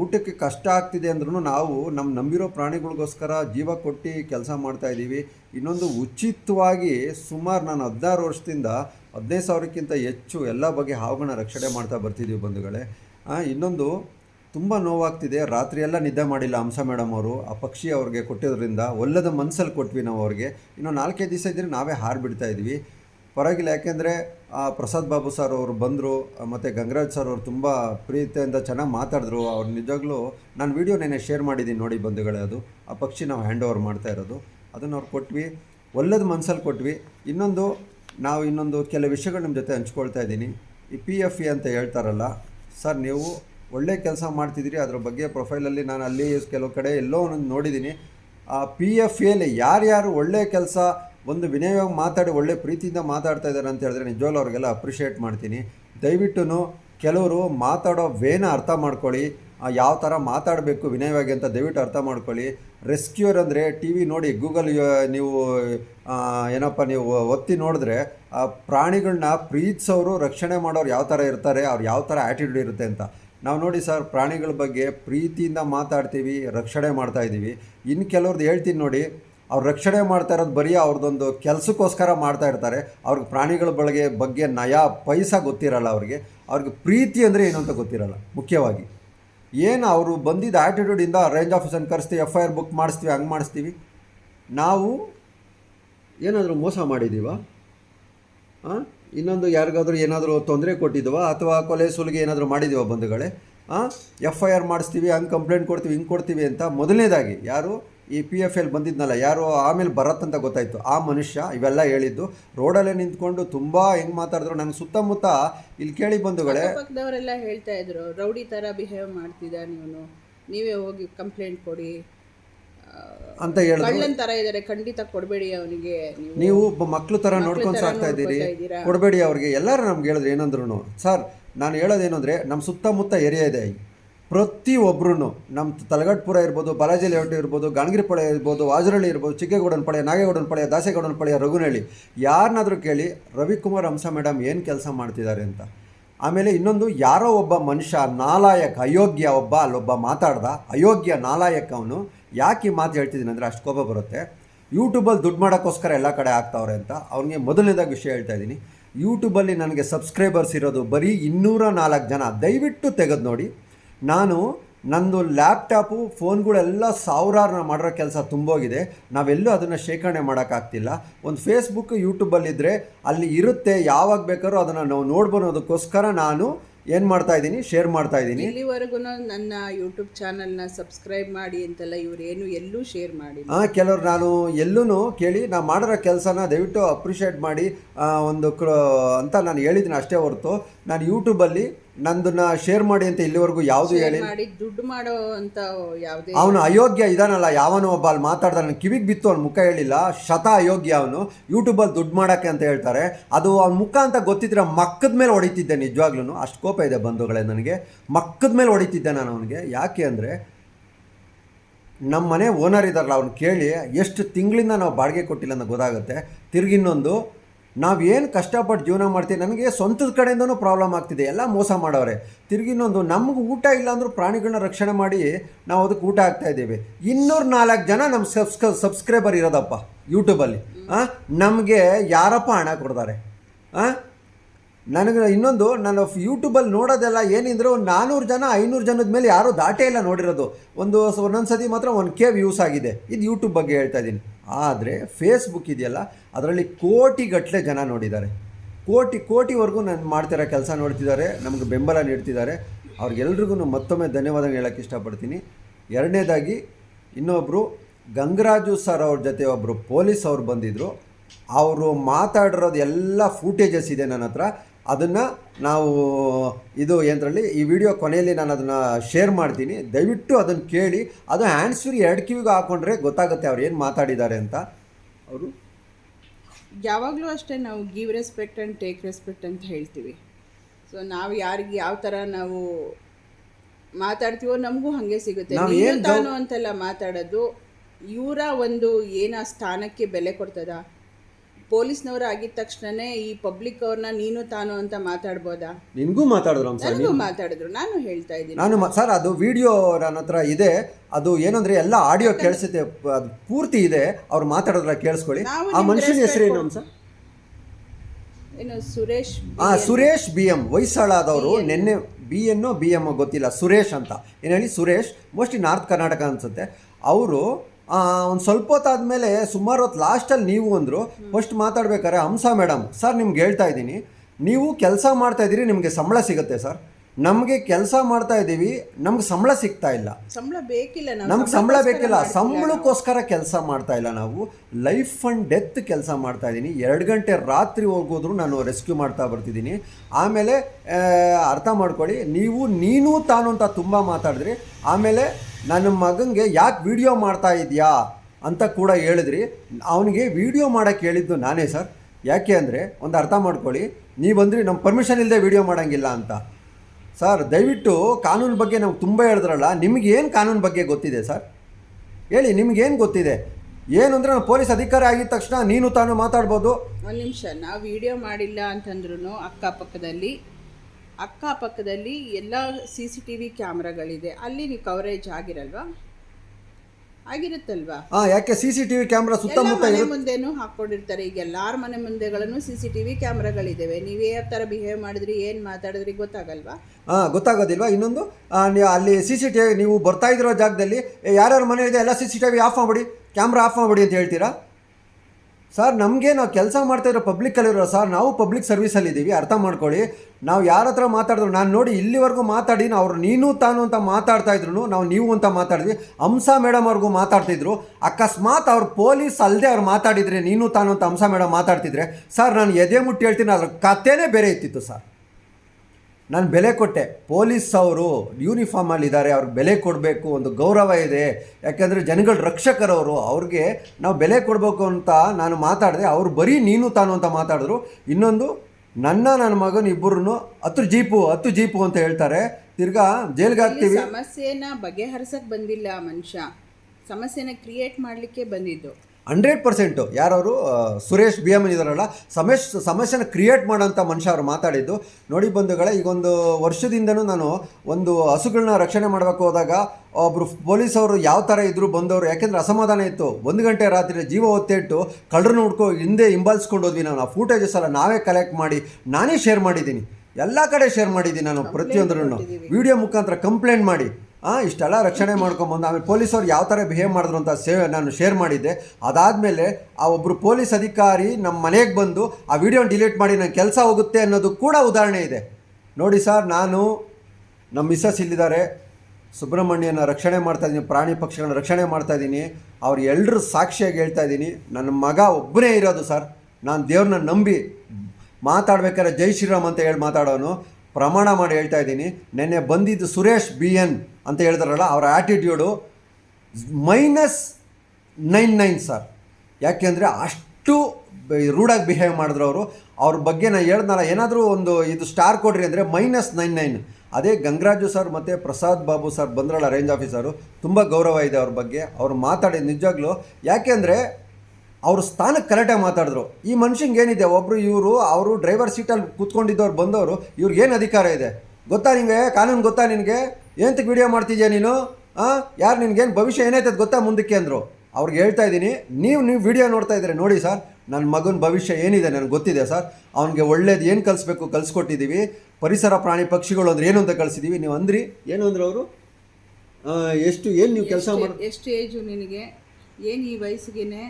ಊಟಕ್ಕೆ ಕಷ್ಟ ಆಗ್ತಿದೆ ಅಂದ್ರೂ ನಾವು ನಮ್ಮ ನಂಬಿರೋ ಪ್ರಾಣಿಗಳಿಗೋಸ್ಕರ ಜೀವ ಕೊಟ್ಟು ಕೆಲಸ ಮಾಡ್ತಾ ಇದ್ದೀವಿ. ಇನ್ನೊಂದು ಉಚಿತವಾಗಿ ಸುಮಾರು ನಾನು ಹದಿನಾರು ವರ್ಷದಿಂದ ಹದಿನೈದು ಸಾವಿರಕ್ಕಿಂತ ಹೆಚ್ಚು ಎಲ್ಲ ಬಗ್ಗೆ ಹಾವುಗಳನ್ನ ರಕ್ಷಣೆ ಮಾಡ್ತಾ ಬರ್ತಿದ್ದೀವಿ ಬಂಧುಗಳೇ. ಇನ್ನೊಂದು ತುಂಬ ನೋವಾಗ್ತಿದೆ. ರಾತ್ರಿ ಎಲ್ಲ ನಿದ್ದೆ ಮಾಡಿಲ್ಲ ಹಂಸ ಮೇಡಮ್ ಅವರು. ಆ ಪಕ್ಷಿ ಅವ್ರಿಗೆ ಕೊಟ್ಟಿರೋದ್ರಿಂದ ಒಲ್ಲದ ಮನಸ್ಸಲ್ಲಿ ಕೊಟ್ವಿ ನಾವು ಅವ್ರಿಗೆ. ಇನ್ನು ನಾಲ್ಕೈದು ದಿವಸ ಇದ್ದರೆ ನಾವೇ ಹಾರು ಬಿಡ್ತಾ ಇದ್ವಿ. ಪರವಾಗಿಲ್ಲ, ಯಾಕೆಂದರೆ ಪ್ರಸಾದ್ ಬಾಬು ಸರ್ ಅವರು ಬಂದರು ಮತ್ತು ಗಂಗರಾಜ್ ಸರ್ ಅವರು ತುಂಬ ಪ್ರೀತಿಯಿಂದ ಚೆನ್ನಾಗಿ ಮಾತಾಡಿದ್ರು. ಅವ್ರು ನಿಜವಾಗ್ಲೂ ನಾನು ವೀಡಿಯೋ ನೆನೆ ಶೇರ್ ಮಾಡಿದ್ದೀನಿ ನೋಡಿ ಬಂಧುಗಳೇ ಅದು. ಆ ಪಕ್ಷಿ ನಾವು ಹ್ಯಾಂಡ್ ಓವರ್ ಮಾಡ್ತಾ ಇರೋದು. ಅದನ್ನು ಅವ್ರು ಕೊಟ್ವಿ. ಒಳ್ಳೇದು ಮನಸ್ಸಲ್ಲಿ ಕೊಟ್ವಿ. ಇನ್ನೊಂದು, ನಾವು ಇನ್ನೊಂದು ಕೆಲವು ವಿಷಯಗಳು ನಿಮ್ಮ ಜೊತೆ ಹಂಚ್ಕೊಳ್ತಾ ಇದ್ದೀನಿ. ಈ ಪಿ ಎಫ್ ಇ ಅಂತ ಹೇಳ್ತಾರಲ್ಲ, ಸರ್ ನೀವು ಒಳ್ಳೆ ಕೆಲಸ ಮಾಡ್ತಿದ್ದೀರಿ. ಅದ್ರ ಬಗ್ಗೆ ಪ್ರೊಫೈಲಲ್ಲಿ ನಾನು ಅಲ್ಲಿ ಕೆಲವು ಕಡೆ ಎಲ್ಲೋ ಒಂದೊಂದು ನೋಡಿದ್ದೀನಿ. ಆ ಪಿ ಎಫ್ ಎಲ್ಲಿ ಯಾರ್ಯಾರು ಒಳ್ಳೆ ಕೆಲಸ ಒಂದು ವಿನಯವಾಗಿ ಮಾತಾಡಿ, ಒಳ್ಳೆ ಪ್ರೀತಿಯಿಂದ ಮಾತಾಡ್ತಾ ಇದ್ದಾರೆ ಅಂತ ಹೇಳಿದ್ರೆ ನಿಜವಾಗ್ಲೂ ಅವ್ರಿಗೆಲ್ಲ ಅಪ್ರಿಷಿಯೇಟ್ ಮಾಡ್ತೀನಿ. ದಯವಿಟ್ಟು ಕೆಲವರು ಮಾತಾಡೋ ವೇನ ಅರ್ಥ ಮಾಡ್ಕೊಳ್ಳಿ. ಯಾವ ಥರ ಮಾತಾಡಬೇಕು ವಿನಯವಾಗಿ ಅಂತ ದಯವಿಟ್ಟು ಅರ್ಥ ಮಾಡ್ಕೊಳ್ಳಿ. ರೆಸ್ಕ್ಯೂರ್ ಅಂದರೆ ಟಿ ವಿ ನೋಡಿ, ಗೂಗಲ್ ನೀವು ಏನಪ್ಪ ನೀವು ಒತ್ತಿ ನೋಡಿದ್ರೆ ಆ ಪ್ರಾಣಿಗಳನ್ನ ಪ್ರೀತಿಸೋರು, ರಕ್ಷಣೆ ಮಾಡೋರು ಯಾವ ಥರ ಇರ್ತಾರೆ, ಅವ್ರು ಯಾವ ಥರ ಆ್ಯಟಿಟ್ಯೂಡ್ ಇರುತ್ತೆ ಅಂತ. ನಾವು ನೋಡಿ ಸರ್, ಪ್ರಾಣಿಗಳ ಬಗ್ಗೆ ಪ್ರೀತಿಯಿಂದ ಮಾತಾಡ್ತೀವಿ, ರಕ್ಷಣೆ ಮಾಡ್ತಾ ಇದ್ದೀವಿ ಇನ್ನು ಕೆಲವ್ರದ್ದು ಹೇಳ್ತೀನಿ ನೋಡಿ ಅವ್ರು ರಕ್ಷಣೆ ಮಾಡ್ತಾ ಇರೋದು ಬರೀ ಅವ್ರದ್ದೊಂದು ಕೆಲಸಕ್ಕೋಸ್ಕರ ಮಾಡ್ತಾ ಇರ್ತಾರೆ. ಅವ್ರಿಗೆ ಪ್ರಾಣಿಗಳ ಬಳಗೆ ಬಗ್ಗೆ ನಯ, ಪೈಸ ಗೊತ್ತಿರಲ್ಲ ಅವ್ರಿಗೆ. ಅವ್ರಿಗೆ ಪ್ರೀತಿ ಅಂದರೆ ಏನು ಅಂತ ಗೊತ್ತಿರಲ್ಲ, ಮುಖ್ಯವಾಗಿ. ಏನು ಅವರು ಬಂದಿದ್ದ ಆ್ಯಟಿಟ್ಯೂಡಿಂದ ರೇಂಜ್ ಆಫೀಸನ್ನು ಕರೆಸ್ತೀವಿ ಎಫ್ ಐ ಆರ್ ಬುಕ್ ಮಾಡಿಸ್ತೀವಿ, ಹಂಗೆ ಮಾಡಿಸ್ತೀವಿ. ನಾವು ಏನಾದರೂ ಮೋಸ ಮಾಡಿದ್ದೀವ ಹಾಂ ಇನ್ನೊಂದು ಯಾರಿಗಾದರೂ ಏನಾದರೂ ತೊಂದರೆ ಕೊಟ್ಟಿದ್ದೀವ ಅಥವಾ ಕೊಲೆ ಸುಲಿಗೆ ಏನಾದರೂ ಮಾಡಿದ್ದೀವ ಬಂಧುಗಳೇ? ಹಾಂ ಎಫ್ ಐ ಆರ್ ಮಾಡಿಸ್ತೀವಿ, ಹಂಗೆ ಕಂಪ್ಲೇಂಟ್ ಕೊಡ್ತೀವಿ, ಹಿಂಗೆ ಕೊಡ್ತೀವಿ ಅಂತ ಮೊದಲನೇದಾಗಿ ಯಾರು? ಈ ಪಿ ಎಫ್ ಎಲ್ ಬಂದಿದ್ನಲ್ಲ ಯಾರು ಆಮೇಲೆ ಬರತ್ತಂತ ಗೊತ್ತಾಯಿತು. ಆ ಮನುಷ್ಯ ಇವೆಲ್ಲ ಹೇಳಿದ್ದು ರೋಡಲ್ಲೇ ನಿಂತ್ಕೊಂಡು ತುಂಬ ಹೆಂಗ್ ಮಾತಾಡಿದ್ರು. ನನ್ನ ಸುತ್ತಮುತ್ತ ಇಲ್ಲಿ ಕೇಳಿ ಬಂಧುಗಳೇ ಪಕ್ಕದವರೆಲ್ಲ ಹೇಳ್ತಾ ಇದ್ರು ರೌಡಿ ತರ ಬಿಹೇವ್ ಮಾಡ್ತಿದ್ದ ನೀವು ನೀವೇ ಹೋಗಿ ಕಂಪ್ಲೇಂಟ್ ಕೊಡಿ. ಅಂತ ಹೇಳಿದ್ರು. ಇದ್ದಾರೆ ಖಂಡಿತ ಕೊಡಬೇಡಿ ಅವನಿಗೆ. ನೀವು ಮಕ್ಳು ಥರ ನೋಡ್ಕೊಂಡು ಸಾಕ್ತಾ ಇದ್ದೀರಾ. ಕೊಡಬೇಡಿ ಅವ್ರಿಗೆ. ಎಲ್ಲರೂ ನಮ್ಗೆ ಹೇಳಿದ್ರು ಏನಂದ್ರು ಸರ್ ನಾನು ಹೇಳೋದೇನು ಅಂದರೆ ನಮ್ಮ ಸುತ್ತಮುತ್ತ ಏರಿಯಾ ಇದೆ. ಪ್ರತಿಯೊಬ್ಬರೂ ನಮ್ಮ ತಲಗಟ್ಪುರ ಇರ್ಬೋದು, ಬಾಲಾಜಿ ಲೇಔಟ್ ಇರ್ಬೋದು ಗಾಣಗಿರಿಪಾಳ್ಯ ಇರ್ಬೋದು, ವಾಜರಳ್ಳಿ ಇರ್ಬೋದು, ಚಿಕ್ಕೇಗೌಡನ ಪಳೆಯ ನಾಗೇಗೌಡನ ಪಳೆಯ ದಾಸೇಗೌಡನ ಪಡೆಯ ರಘುನಹಳ್ಳಿ ಯಾರನ್ನಾದರೂ ಕೇಳಿ ರವಿಕುಮಾರ್ ಹಂಸ ಮೇಡಮ್ ಏನು ಕೆಲಸ ಮಾಡ್ತಿದ್ದಾರೆ ಅಂತ. ಆಮೇಲೆ ಇನ್ನೊಂದು, ಯಾರೋ ಒಬ್ಬ ಮನುಷ್ಯ, ನಾಲಾಯಕ, ಅಯೋಗ್ಯ ಒಬ್ಬ, ಅಲ್ಲೊಬ್ಬ ಮಾತಾಡ್ದ, ಅಯೋಗ್ಯ ನಾಲಾಯಕ ಅವನು, ಯಾಕೆ ಈ ಮಾತು ಹೇಳ್ತಿದ್ದೀನಿ ಅಂದರೆ ಅಷ್ಟು ಕೋಪ ಬರುತ್ತೆ. ಯೂಟ್ಯೂಬಲ್ಲಿ ದುಡ್ಡು ಮಾಡೋಕ್ಕೋಸ್ಕರ ಎಲ್ಲ ಕಡೆ ಆಗ್ತಾವ್ರೆ ಅಂತ ಅವ್ನಿಗೆ ಮೊದಲನೇದಾಗಿ ವಿಷಯ ಹೇಳ್ತಾ ಇದ್ದೀನಿ. ಯೂಟ್ಯೂಬಲ್ಲಿ ನನಗೆ ಸಬ್ಸ್ಕ್ರೈಬರ್ಸ್ ಇರೋದು ಬರೀ ಇನ್ನೂರ ನಾಲ್ಕು ಜನ, ದಯವಿಟ್ಟು ತೆಗೆದು ನೋಡಿ ನಾನು ನಂದು ಲ್ಯಾಪ್ಟಾಪು ಫೋನ್ಗಳೆಲ್ಲ ಸಾವಿರಾರು ಮಾಡಿರೋ ಕೆಲಸ ತುಂಬೋಗಿದೆ. ನಾವೆಲ್ಲೂ ಅದನ್ನು ಶೇಖರಣೆ ಮಾಡೋಕ್ಕಾಗ್ತಿಲ್ಲ. ಒಂದು ಫೇಸ್ಬುಕ್ ಯೂಟ್ಯೂಬಲ್ಲಿದ್ದರೆ ಅಲ್ಲಿ ಇರುತ್ತೆ ಯಾವಾಗ ಬೇಕಾದ್ರೂ ಅದನ್ನು ನಾವು ನೋಡ್ಬೋದಕ್ಕೋಸ್ಕರ ನಾನು ಏನು ಮಾಡ್ತಾ ಇದ್ದೀನಿ ಶೇರ್ ಮಾಡ್ತಾ ಇದ್ದೀನಿ. ಇಲ್ಲಿವರೆಗೂ ನನ್ನ ಯೂಟ್ಯೂಬ್ ಚಾನಲ್ನ ಸಬ್ಸ್ಕ್ರೈಬ್ ಮಾಡಿ ಅಂತೆಲ್ಲ ಇವ್ರು ಏನು ಎಲ್ಲೂ ಶೇರ್ ಮಾಡಿ ಹಾಂ ಕೆಲವರು ನಾನು ಎಲ್ಲೂ ಕೇಳಿ ನಾನು ಮಾಡಿರೋ ಕೆಲಸನ ದಯವಿಟ್ಟು ಅಪ್ರಿಷಿಯೇಟ್ ಮಾಡಿ ಒಂದು ಕ್ರ ಅಂತ ನಾನು ಹೇಳಿದ್ದೀನಿ ಅಷ್ಟೇ ಹೊರತು. ನಾನು ಯೂಟ್ಯೂಬಲ್ಲಿ ನಂದನ್ನ ಶೇರ್ ಮಾಡಿ ಅಂತ ಇಲ್ಲಿವರೆಗೂ ಯಾವುದು ಹೇಳಿ ಮಾಡಿ ದುಡ್ಡು ಮಾಡೋ ಅಂತ ಯಾವುದೇ ಅವನು ಅಯೋಗ್ಯ ಇದಾನಲ್ಲ ಯಾವನೋ ಒಬ್ಬ ಅಲ್ಲಿ ಮಾತಾಡ್ದ ನನ್ನ ಕಿವಿಗೆ ಬಿತ್ತು ಅವ್ನ ಮುಖ ಹೇಳಿಲ್ಲ. ಶತ ಅಯೋಗ್ಯ ಅವನು. ಯೂಟ್ಯೂಬಲ್ಲಿ ದುಡ್ಡು ಮಾಡೋಕ್ಕೆ ಅಂತ ಹೇಳ್ತಾರೆ. ಅದು ಅವ್ನ ಮುಖ ಅಂತ ಗೊತ್ತಿದ್ರೆ ಮಕ್ಕದ ಮೇಲೆ ಹೊಡಿತಿದ್ದೆ ನಿಜವಾಗ್ಲೂ ಅಷ್ಟು ಕೋಪ ಇದೆ ಬಂಧುಗಳೇ ನನಗೆ. ಮಕ್ಕದ ಮೇಲೆ ಹೊಡಿತಿದ್ದೆ ನಾನು ಅವನಿಗೆ. ಯಾಕೆ ಅಂದರೆ ನಮ್ಮ ಮನೆ ಓನರ್ ಇದ್ದಾರಲ್ಲ ಅವ್ನು ಕೇಳಿ ಎಷ್ಟು ತಿಂಗಳಿಂದ ನಾವು ಬಾಡಿಗೆ ಕೊಟ್ಟಿಲ್ಲ ಅಂತ ಗೊತ್ತಾಗುತ್ತೆ. ತಿರ್ಗಿನ್ನೊಂದು ನಾವೇನು ಕಷ್ಟಪಟ್ಟು ಜೀವನ ಮಾಡ್ತೀವಿ ನನಗೆ ಸ್ವಂತದ ಕಡೆಯಿಂದನೂ ಪ್ರಾಬ್ಲಮ್ ಆಗ್ತಿದೆ. ಎಲ್ಲ ಮೋಸ ಮಾಡೋರೆ. ತಿರುಗಿ ಇನ್ನೊಂದು, ನಮ್ಗೆ ಊಟ ಇಲ್ಲ ಅಂದರೂ ಪ್ರಾಣಿಗಳನ್ನ ರಕ್ಷಣೆ ಮಾಡಿ ನಾವು ಅದಕ್ಕೆ ಊಟ ಆಗ್ತಾ ಇದ್ದೀವಿ. ಇನ್ನೂರ ನಾಲ್ಕು ಜನ ನಮ್ಮ ಸಬ್ಸ್ಕ ಸಬ್ಸ್ಕ್ರೈಬರ್ ಇರೋದಪ್ಪ ಯೂಟ್ಯೂಬಲ್ಲಿ ಹಾಂ ನಮಗೆ ಯಾರಪ್ಪ ಹಣ ಕೊಡ್ತಾರೆ? ಹಾಂ ನನಗೆ ಇನ್ನೊಂದು, ನಾನು ಯೂಟ್ಯೂಬಲ್ಲಿ ನೋಡೋದೆಲ್ಲ ಏನಿದ್ರು ಒಂದು ನಾನ್ನೂರು ಜನ, ಐನೂರು ಜನದ ಮೇಲೆ ಯಾರೂ ದಾಟೇ ಇಲ್ಲ ನೋಡಿರೋದು. ಒಂದು ಒಂದೊಂದು ಸತಿ ಮಾತ್ರ ಒಂದು ಕೆ ವ್ಯೂಸ್ ಆಗಿದೆ. ಇದು ಯೂಟ್ಯೂಬ್ ಬಗ್ಗೆ ಹೇಳ್ತಾ ಇದ್ದೀನಿ. ಆದರೆ ಫೇಸ್ಬುಕ್ ಇದೆಯಲ್ಲ, ಅದರಲ್ಲಿ ಕೋಟಿಗಟ್ಟಲೆ ಜನ ನೋಡಿದ್ದಾರೆ. ಕೋಟಿ, ಕೋಟಿವರೆಗೂ ನಾನು ಮಾಡ್ತಿರೋ ಕೆಲಸ ನೋಡ್ತಿದ್ದಾರೆ, ನಮಗೆ ಬೆಂಬಲ ನೀಡ್ತಿದ್ದಾರೆ. ಅವ್ರಿಗೆಲ್ರಿಗೂ ಮತ್ತೊಮ್ಮೆ ಧನ್ಯವಾದ ಹೇಳೋಕ್ಕೆ ಇಷ್ಟಪಡ್ತೀನಿ. ಎರಡನೇದಾಗಿ ಇನ್ನೊಬ್ಬರು ಗಂಗರಾಜು ಸರ್ ಅವ್ರ ಜೊತೆ ಒಬ್ಬರು ಪೊಲೀಸ್ ಅವ್ರು ಬಂದಿದ್ದರು ಅವರು ಮಾತಾಡಿರೋದು ಎಲ್ಲ ಫೂಟೇಜಸ್ ಇದೆ ನನ್ನ ಹತ್ರ. ಅದನ್ನು ನಾವು ಇದು ಏನರಲ್ಲಿ ಈ ವಿಡಿಯೋ ಕೊನೆಯಲ್ಲಿ ನಾನು ಅದನ್ನು ಶೇರ್ ಮಾಡ್ತೀನಿ. ದಯವಿಟ್ಟು ಅದನ್ನು ಕೇಳಿ. ಅದು ಹ್ಯಾಂಡ್ಸ್ ಫ್ರೀ ಎರಡು ಕಿವಿಗೆ ಹಾಕೊಂಡ್ರೆ ಗೊತ್ತಾಗುತ್ತೆ ಅವ್ರು ಏನು ಮಾತಾಡಿದ್ದಾರೆ ಅಂತ. ಅವರು? ಯಾವಾಗಲೂ ಅಷ್ಟೇ ನಾವು give respect and take respect ಅಂತ ಹೇಳ್ತೀವಿ. ಸೊ ನಾವು ಯಾರಿಗೆ ಯಾವ ಥರ ನಾವು ಮಾತಾಡ್ತೀವೋ ನಮಗೂ ಹಾಗೆ ಸಿಗುತ್ತೆ. ನಾವ್ ನೀನು ಏನ್ ಗೌ- ತಾನು ಅಂತೆಲ್ಲ ಮಾತಾಡೋದು ಇವರ ಒಂದು ಏನ ಸ್ಥಾನಕ್ಕೆ ಬೆಲೆ ಕೊಡ್ತದ? ಪೊಲೀಸ್ನವರು ಆಗಿದ ತಕ್ಷಣನೇ ಈ ಪಬ್ಲಿಕ್ ಅವ್ರನ್ನ ನೀನು ತಾನು ಅಂತ ಮಾತಾಡ್ಬೋದಾ? ನಿಮಗೂ ಮಾತಾಡಿದ್ರು ಸರ್ ನನಗೂ ಮಾತಾಡಿದ್ರು. ನಾನು ಹೇಳ್ತಾ ಇದ್ದೀನಿ. ನಾನು ಮ- ಸರ್ ಅದು ವಿಡಿಯೋ ನನ್ನ ಹತ್ರ ಇದೆ. ಅದು ಏನಂದ್ರೆ ಎಲ್ಲ ಆಡಿಯೋ ಕೇಳಿಸುತ್ತೆ. ಅದು ಪೂರ್ತಿ ಇದೆ. ಅವ್ರು ಮಾತಾಡೋದ್ರ ಕೇಳಿಸ್ಕೊಳ್ಳಿ. ನಾವು ಆ ನಿಮ್ಗೆ ಮನುಷ್ಯನ respect ಹೆಸರು ಏನು ಸರ್? ಏನು ಸುರೇಶ್ ಆ ಸುರೇಶ್ ಬಿ ಎಂ ವಯಸ್ಸಾಳಾದವರು ನಿನ್ನೆ ಬಿ ಎನ್ನೋ ಬಿ ಎಂ ಗೊತ್ತಿಲ್ಲ. ಸುರೇಶ್ ಅಂತ. ಏನು ಹೇಳಿ ಸುರೇಶ್ ಮೋಸ್ಟ್ಲಿ ನಾರ್ತ್ ಕರ್ನಾಟಕ ಅನ್ಸುತ್ತೆ. ಅವರು ಒಂದು ಸ್ವಲ್ಪ ಹೊತ್ತಾದ್ಮೇಲೆ ಸುಮಾರು ಹೊತ್ತು ಲಾಸ್ಟಲ್ಲಿ ನೀವು ಅಂದರು ಫಸ್ಟ್ ಮಾತಾಡ್ಬೇಕಾದ್ರೆ ಹಂಸ ಮೇಡಮ್ ಸರ್ ನಿಮ್ಗೆ ಹೇಳ್ತಾ ಇದ್ದೀನಿ. ನೀವು ಕೆಲಸ ಮಾಡ್ತಾ ಇದ್ದೀರಿ ನಿಮಗೆ ಸಂಬಳ ಸಿಗುತ್ತೆ ಸರ್ ನಮಗೆ ಕೆಲಸ ಮಾಡ್ತಾ ಇದ್ದೀವಿ ನಮ್ಗೆ ಸಂಬಳ ಸಿಗ್ತಾ ಇಲ್ಲ. ಸಂಬಳ ಬೇಕಿಲ್ಲ ನಮ್ಗೆ ಸಂಬಳ ಬೇಕಿಲ್ಲ. ಸಂಬಳಕ್ಕೋಸ್ಕರ ಕೆಲಸ ಮಾಡ್ತಾ ಇಲ್ಲ ನಾವು. ಲೈಫ್ ಅಂಡ್ ಡೆತ್ ಕೆಲಸ ಮಾಡ್ತಾ ಇದ್ದೀನಿ. ಎರಡು ಗಂಟೆ ರಾತ್ರಿ ಹೋಗೋದ್ರು ನಾನು ರೆಸ್ಕ್ಯೂ ಮಾಡ್ತಾ ಬರ್ತಿದ್ದೀನಿ. ಆಮೇಲೆ ಅರ್ಥ ಮಾಡ್ಕೊಳ್ಳಿ ನೀವು ನೀನು ತಾನು ಅಂತ ತುಂಬ ಮಾತಾಡಿದ್ರಿ. ಆಮೇಲೆ ನನ್ನ ಮಗನಿಗೆ ಯಾಕೆ ವಿಡಿಯೋ ಮಾಡ್ತಾ ಇದೆಯಾ ಅಂತ ಕೂಡ ಹೇಳಿದ್ರಿ. ಅವನಿಗೆ ವಿಡಿಯೋ ಮಾಡೋಕ್ಕೆ ಹೇಳಿದ್ದು ನಾನೇ ಸರ್ ಯಾಕೆ ಅಂದರೆ ಒಂದು ಅರ್ಥ ಮಾಡ್ಕೊಳ್ಳಿ. ನೀವು ಬಂದ್ರಿ ನಮ್ಮ ಪರ್ಮಿಷನ್ ಇಲ್ಲದೆ ವಿಡಿಯೋ ಮಾಡೋಂಗಿಲ್ಲ ಅಂತ. ಸರ್ ದಯವಿಟ್ಟು ಕಾನೂನು ಬಗ್ಗೆ ನಾವು ತುಂಬ ಹೇಳಿದ್ರಲ್ಲ ನಿಮಗೇನು ಕಾನೂನು ಬಗ್ಗೆ ಗೊತ್ತಿದೆ ಸರ್ ಹೇಳಿ ನಿಮ್ಗೇನು ಗೊತ್ತಿದೆ? ಏನು ಅಂದರೆ ನಾವು ಪೊಲೀಸ್ ಅಧಿಕಾರಿ ಆಗಿದ ತಕ್ಷಣ ನೀನು ತಾನು ಮಾತಾಡ್ಬೋದು? ಒಂದು ನಿಮಿಷ, ನಾವು ವಿಡಿಯೋ ಮಾಡಿಲ್ಲ ಅಂತಂದ್ರೂ ಅಕ್ಕಪಕ್ಕದಲ್ಲಿ ಅಕ್ಕಪಕ್ಕದಲ್ಲಿ ಎಲ್ಲ ಸಿ ಸಿ ಟಿ ವಿ ಕ್ಯಾಮ್ರಾಗಳಿದೆ. ಅಲ್ಲಿ ನೀವು ಕವರೇಜ್ ಆಗಿರಲ್ವಾ? ಆಗಿರುತ್ತಲ್ವಾ? ಹಾಂ ಯಾಕೆ C C T V camera ಸುತ್ತಮುತ್ತ ಮನೆ ಮುಂದೆನೂ ಹಾಕ್ಕೊಂಡಿರ್ತಾರೆ. ಈಗ ಎಲ್ಲಾರ ಮನೆ ಮುಂದೆಗಳನ್ನು ಸಿ ಸಿ ಟಿ ವಿ ಕ್ಯಾಮ್ರಾಗಳಿದ್ದಾವೆ. ನೀವು ಯಾವ ಥರ ಬಿಹೇವ್ ಮಾಡಿದ್ರಿ ಏನು ಮಾತಾಡಿದ್ರಿ ಗೊತ್ತಾಗಲ್ವಾ? ಹಾಂ ಗೊತ್ತಾಗೋದಿಲ್ವಾ ಇನ್ನೊಂದು? ಆ, ನೀವು ಅಲ್ಲಿ ಸಿ ಸಿ ಟಿ ವಿ ನೀವು ಬರ್ತಾ ಇರೋ ಜಾಗದಲ್ಲಿ ಯಾರ್ಯಾರ ಮನೆ ಇದೆ ಎಲ್ಲ C C T V off ಮಾಡಿಬಿಡಿ. ಕ್ಯಾಮ್ರಾ ಆಫ್ ಮಾಡಿಬಿಡಿ ಅಂತ ಹೇಳ್ತೀರಾ? ಸರ್ ನಮಗೆ ನಾವು ಕೆಲಸ ಮಾಡ್ತಾ ಇರೋ ಪಬ್ಲಿಕ್ಕಲ್ಲಿರೋ ಸರ್ ನಾವು ಪಬ್ಲಿಕ್ ಸರ್ವಿಸಲ್ಲಿ ಇದ್ದೀವಿ ಅರ್ಥ ಮಾಡ್ಕೊಳ್ಳಿ. ನಾವು ಯಾರ ಹತ್ರ ಮಾತಾಡಿದ್ರು, ನಾನು ನೋಡಿ ಇಲ್ಲಿವರೆಗೂ ಮಾತಾಡಿ ನಾವು ಅವ್ರು ನೀನು ತಾನು ಅಂತ ಮಾತಾಡ್ತಾ ಇದ್ರು ನಾವು ನೀವು ಅಂತ ಮಾತಾಡಿದ್ವಿ. ಹಂಸ ಮೇಡಮ್ ಅವ್ರಿಗೂ ಮಾತಾಡ್ತಿದ್ರು. ಅಕಸ್ಮಾತ್ ಅವ್ರು ಪೊಲೀಸ್ ಅಲ್ಲದೆ ಅವ್ರು ಮಾತಾಡಿದ್ರೆ ನೀನು ತಾನು ಅಂತ ಹಂಸ ಮೇಡಮ್ ಮಾತಾಡ್ತಿದ್ರೆ ಸರ್ ನಾನು ಎದೆ ಮುಟ್ಟಿ ಹೇಳ್ತೀನಿ, ಅದ್ರ ಕಥೆನೇ ಬೇರೆ ಇತ್ತಿತ್ತು ಸರ್ ನಾನು ಬೆಲೆ ಕೊಟ್ಟೆ. ಪೊಲೀಸ್ ಅವರು ಯೂನಿಫಾರ್ಮಲ್ಲಿ ಇದ್ದಾರೆ ಅವ್ರಿಗೆ ಬೆಲೆ ಕೊಡಬೇಕು ಒಂದು ಗೌರವ ಇದೆ. ಯಾಕೆಂದರೆ ಜನಗಳ ರಕ್ಷಕರವರು ಅವ್ರಿಗೆ ನಾವು ಬೆಲೆ ಕೊಡಬೇಕು ಅಂತ ನಾನು ಮಾತಾಡಿದೆ. ಅವ್ರು ಬರೀ ನೀನು ತಾನು ಅಂತ ಮಾತಾಡಿದ್ರು. ಇನ್ನೊಂದು ನನ್ನ ನನ್ನ ಮಗನ ಇಬ್ಬರನ್ನು ಹತ್ತು ಜೀಪು ಹತ್ತು ಜೀಪು ಅಂತ ಹೇಳ್ತಾರೆ. ತಿರ್ಗಾ ಜೈಲ್ಗೆ ಹಾಕ್ತೀವಿ. ಸಮಸ್ಯೆನ ಬಗೆಹರಿಸಕ್ಕೆ ಬಂದಿಲ್ಲ ಆ ಮನುಷ್ಯ. ಸಮಸ್ಯೆನ ಕ್ರಿಯೇಟ್ ಮಾಡಲಿಕ್ಕೆ ಬಂದಿದ್ದು. Hundred percent. ಯಾರವರು? ಸುರೇಶ್ ಬಿ ಎಂ ಇದಾರಲ್ಲ. ಸಮಸ್ ಸಮಸ್ಯೆನ ಕ್ರಿಯೇಟ್ ಮಾಡೋಂಥ ಮನುಷ್ಯ ಅವರು ಮಾತಾಡಿದ್ದು. ನೋಡಿ ಬಂಧುಗಳೇ ಈಗೊಂದು ವರ್ಷದಿಂದನೂ ನಾನು ಒಂದು ಹಸುಗಳನ್ನ ರಕ್ಷಣೆ ಮಾಡಬೇಕು ಹೋದಾಗ ಒಬ್ಬರು ಪೊಲೀಸವರು ಯಾವ ಥರ ಇದ್ದರು ಬಂದವರು ಯಾಕೆಂದರೆ ಅಸಮಾಧಾನ ಇತ್ತು. ಒಂದು ಗಂಟೆ ರಾತ್ರಿ ಜೀವ ಒತ್ತಿಟ್ಟು ಕಳ್ಳರನ್ನ ಹುಡ್ಕೋ ಹಿಂದೆ ಹಿಂಬಾಲಿಸ್ಕೊಂಡು ಹೋದ್ವಿ ನಾನು. ಆ ಫೂಟೇಜಸ್ ಎಲ್ಲ ನಾವೇ ಕಲೆಕ್ಟ್ ಮಾಡಿ ನಾನೇ ಶೇರ್ ಮಾಡಿದ್ದೀನಿ. ಎಲ್ಲ ಕಡೆ ಶೇರ್ ಮಾಡಿದ್ದೀನಿ ನಾನು ಪ್ರತಿಯೊಂದರನ್ನು. ವಿಡಿಯೋ ಮುಖಾಂತರ ಕಂಪ್ಲೇಂಟ್ ಮಾಡಿ. ಹಾಂ ಇಷ್ಟೆಲ್ಲ ರಕ್ಷಣೆ ಮಾಡ್ಕೊಂಬಂದು ಆಮೇಲೆ ಪೊಲೀಸವ್ರು ಯಾವ ಥರ ಬಿಹೇವ್ ಮಾಡಿದ್ರು ಅಂತ ಸೇ ನಾನು ಶೇರ್ ಮಾಡಿದ್ದೆ. ಅದಾದಮೇಲೆ ಆ ಒಬ್ಬರು ಪೊಲೀಸ್ ಅಧಿಕಾರಿ ನಮ್ಮ ಮನೆಗೆ ಬಂದು ಆ ವಿಡಿಯೋನ ಡಿಲೀಟ್ ಮಾಡಿ ನನ್ನ ಕೆಲಸ ಹೋಗುತ್ತೆ ಅನ್ನೋದು ಕೂಡ ಉದಾಹರಣೆ ಇದೆ. ನೋಡಿ ಸರ್, ನಾನು ನಮ್ಮ ಮಿಸ್ಸಸ್ ಇಲ್ಲಿದ್ದಾರೆ. ಸುಬ್ರಹ್ಮಣ್ಯನ ರಕ್ಷಣೆ ಮಾಡ್ತಾ ಇದ್ದೀನಿ, ಪ್ರಾಣಿ ಪಕ್ಷಿಗಳನ್ನ ರಕ್ಷಣೆ ಮಾಡ್ತಾ ಇದ್ದೀನಿ. ಅವ್ರು ಎಲ್ಲರೂ ಸಾಕ್ಷಿಯಾಗಿ ಹೇಳ್ತಾ ಇದ್ದೀನಿ. ನನ್ನ ಮಗ ಒಬ್ಬನೇ ಇರೋದು ಸರ್. ನಾನು ದೇವ್ರನ್ನ ನಂಬಿ ಮಾತಾಡ್ಬೇಕಾದ್ರೆ ಜೈ ಶ್ರೀರಾಮ್ ಅಂತ ಹೇಳಿ ಮಾತಾಡೋನು. ಪ್ರಮಾಣ ಮಾಡಿ ಹೇಳ್ತಾ ಇದ್ದೀನಿ. ನೆನ್ನೆ ಬಂದಿದ್ದು ಸುರೇಶ್ ಬಿ ಎನ್ ಅಂತ ಹೇಳಿದ್ರಲ್ಲ ಅವರ attitude minus nine nine sir ಯಾಕೆಂದರೆ ಅಷ್ಟು ರೂಡಾಗಿ ಬಿಹೇವ್ ಮಾಡಿದ್ರು ಅವರು. ಅವ್ರ ಬಗ್ಗೆ ನಾನು ಹೇಳ್ದಲ್ಲ ಏನಾದರೂ ಒಂದು ಇದು ಸ್ಟಾರ್ ಕೊಡ್ರಿ ಅಂದರೆ ಮೈನಸ್ ನೈನ್ ನೈನ್ ಅದೇ ಗಂಗರಾಜು ಸರ್ ಮತ್ತು ಪ್ರಸಾದ್ ಬಾಬು ಸರ್ ಬಂದ್ರಲ್ಲ ರೇಂಜ್ ಆಫೀಸರು ತುಂಬ ಗೌರವ ಇದೆ ಅವ್ರ ಬಗ್ಗೆ. ಅವ್ರು ಮಾತಾಡಿ ನಿಜವಾಗ್ಲೂ ಯಾಕೆಂದರೆ ಅವರು ಸ್ಥಾನಕ್ಕೆ ಕರೆಕ್ಟಾಗಿ ಮಾತಾಡಿದ್ರು. ಈ ಮನುಷ್ಯಂಗೆ ಏನಿದೆ? ಒಬ್ಬರು ಇವರು ಅವರು ಡ್ರೈವರ್ ಸೀಟಲ್ಲಿ ಕೂತ್ಕೊಂಡಿದ್ದವ್ರು ಬಂದವರು ಇವ್ರಿಗೆ ಏನು ಅಧಿಕಾರ ಇದೆ? ಗೊತ್ತಾ ನಿಮಗೆ ಕಾನೂನು ಗೊತ್ತಾ ನಿನಗೆ? ಏನಂತಕ್ಕೆ ವಿಡಿಯೋ ಮಾಡ್ತಿದ್ಯಾ ನೀನು? ಹಾಂ ಯಾರು ನಿನಗೇನು ಭವಿಷ್ಯ ಏನಾಯ್ತದ ಗೊತ್ತಾ ಮುಂದಕ್ಕೆ ಅಂದರು? ಅವ್ರಿಗೆ ಹೇಳ್ತಾ ಇದ್ದೀನಿ ನೀವು ನೀವು ವಿಡಿಯೋ ನೋಡ್ತಾ ಇದ್ದೀರಿ ನೋಡಿ ಸರ್ ನನ್ನ ಮಗನ ಭವಿಷ್ಯ ಏನಿದೆ ನನಗೆ ಗೊತ್ತಿದೆ ಸರ್. ಅವನಿಗೆ ಒಳ್ಳೇದು ಏನು ಕಲಿಸ್ಬೇಕು ಕಲಿಸ್ಕೊಟ್ಟಿದ್ದೀವಿ ಪರಿಸರ ಪ್ರಾಣಿ ಪಕ್ಷಿಗಳು ಅಂದ್ರೆ ಏನು ಅಂತ ಕಳಿಸಿದ್ದೀವಿ ನೀವು ಅಂದ್ರಿ? ಏನು ಅಂದ್ರೆ ಅವರು? ಎಷ್ಟು ಏನು ನೀವು ಕೆಲಸ ಮಾಡಿ ಎಷ್ಟು ಏಜು ನಿನಗೆ? ಏನು ಈ ವಯಸ್ಸಿಗೆನೆ?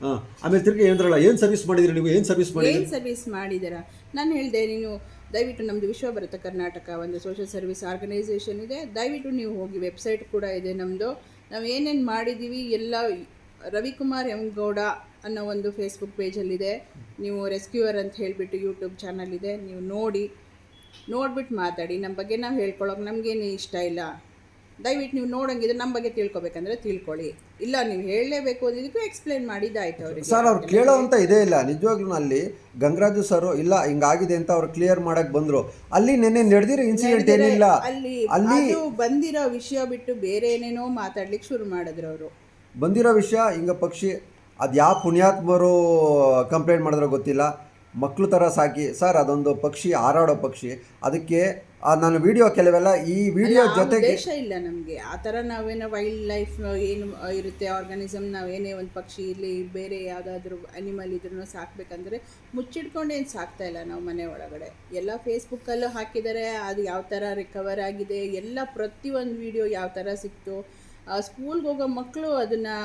ಹಾಂ, ಆಮೇಲೆ ತಿರ್ಗಿ ಏನಂದ್ರಲ್ಲ, ಏನು ಸರ್ವಿಸ್ ಮಾಡಿದ್ರಿ ನೀವು? ಏನು ಸರ್ವಿಸ್ ಮಾಡಿ ಏನು ಸರ್ವಿಸ್ ಮಾಡಿದ್ದೀರಾ ನಾನು ಹೇಳಿದೆ ನೀನು ದಯವಿಟ್ಟು ನಮ್ಮದು ವಿಶ್ವಭಾರತ ಕರ್ನಾಟಕ ಒಂದು ಸೋಷಿಯಲ್ ಸರ್ವಿಸ್ ಆರ್ಗನೈಸೇಷನ್ ಇದೆ. ದಯವಿಟ್ಟು ನೀವು ಹೋಗಿ ವೆಬ್ಸೈಟ್ ಕೂಡ ಇದೆ ನಮ್ಮದು ನಾವು ಏನೇನು ಮಾಡಿದ್ದೀವಿ ಎಲ್ಲ ರವಿಕುಮಾರ್ ಎಂ ಗೌಡ ಅನ್ನೋ ಒಂದು ಫೇಸ್ಬುಕ್ ಪೇಜಲ್ಲಿದೆ ನೀವು ರೆಸ್ಕ್ಯೂವರ್ ಅಂತ ಹೇಳಿಬಿಟ್ಟು ಯೂಟ್ಯೂಬ್ ಚಾನಲ್ ಇದೆ. ನೀವು ನೋಡಿ ನೋಡ್ಬಿಟ್ಟು ಮಾತಾಡಿ. ನಮ್ಮ ಬಗ್ಗೆ ನಾವು ಹೇಳ್ಕೊಳ್ಳೋಕೆ ನಮಗೇನು ಇಷ್ಟ ಇಲ್ಲ. ದಯವಿಟ್ಟು ನೀವು ನೋಡಂಗಿದ್ರೆ ನಮ್ಮ ಬಗ್ಗೆ ತಿಳ್ಕೊಬೇಕಂದ್ರೆ ತಿಳ್ಕೊಳ್ಳಿ. ಇಲ್ಲ ನೀವು ಹೇಳಲೇಬೇಕು ಅನ್ನೋದಕ್ಕೂ ಎಕ್ಸ್ಪ್ಲೇನ್ ಮಾಡಿದ್ದಾಯ್ತು ಅವ್ರಿಗೆ. ಸರ್ ಅವ್ರು ಕೇಳೋ ಅಂತ ಇದೇ ಇಲ್ಲ. ನಿಜವಾಗ್ಲೂ ಅಲ್ಲಿ ಗಂಗರಾಜು ಸರ್ ಇಲ್ಲ ಹಿಂಗಾಗಿದೆ ಅಂತ ಅವ್ರು ಕ್ಲಿಯರ್ ಮಾಡಕ್ ಬಂದ್ರು. ಅಲ್ಲಿ ನೆನ್ನೆ ನಡೆದಿರೋ ಇನ್ಸಿಡೆಂಟ್ ಏನಿಲ್ಲ. ಅಲ್ಲಿ ಅಲ್ಲಿ ಅದು ಬಂದಿರೋ ವಿಷಯ ಬಿಟ್ಟು ಬೇರೆ ಏನೇನೋ ಮಾತಾಡ್ಲಿಕ್ಕೆ ಶುರು ಮಾಡಿದ್ರು ಅವರು. ಬಂದಿರೋ ವಿಷಯ ಹಿಂಗ ಪಕ್ಷಿ ಅದು ಯಾವ ಪುಣ್ಯಾತ್ಮರು ಕಂಪ್ಲೇಂಟ್ ಮಾಡಿದ್ರೋ ಗೊತ್ತಿಲ್ಲ. ಮಕ್ಕಳು ಥರ ಸಾಕಿ ಸರ್ ಅದೊಂದು ಪಕ್ಷಿ ಹಾರಾಡೋ ಪಕ್ಷಿ. ಅದಕ್ಕೆ ನಾನು ವಿಡಿಯೋ ಕೆಲವೆಲ್ಲ ಈ ವಿಡಿಯೋ ಜೊತೆಗೆ ದೇಶ ಇಲ್ಲ ನಮಗೆ. ಆ ಥರ ನಾವೇನು ವೈಲ್ಡ್ ಲೈಫ್ ಏನು ಇರುತ್ತೆ ಆರ್ಗಾನಿಸಮ್ ನಾವೇನೇ ಒಂದು ಪಕ್ಷಿ ಇರಲಿ ಬೇರೆ ಯಾವುದಾದ್ರೂ ಅನಿಮಲ್ ಇದ್ರೂ ಸಾಕ್ಬೇಕಂದ್ರೆ ಮುಚ್ಚಿಟ್ಕೊಂಡೇನು ಏನು ಸಾಕ್ತಾ ಇಲ್ಲ ನಾವು ಮನೆ ಒಳಗಡೆ. ಎಲ್ಲ ಫೇಸ್ಬುಕ್ಕಲ್ಲೂ ಹಾಕಿದ್ದಾರೆ ಅದು ಯಾವ ಥರ ರಿಕವರ್ ಆಗಿದೆ ಎಲ್ಲ ಪ್ರತಿಯೊಂದು ವಿಡಿಯೋ ಯಾವ ಥರ ಸಿಕ್ತು. ಸ್ಕೂಲ್ಗೆ ಹೋಗೋ ಮಕ್ಕಳು ಅದನ್ನು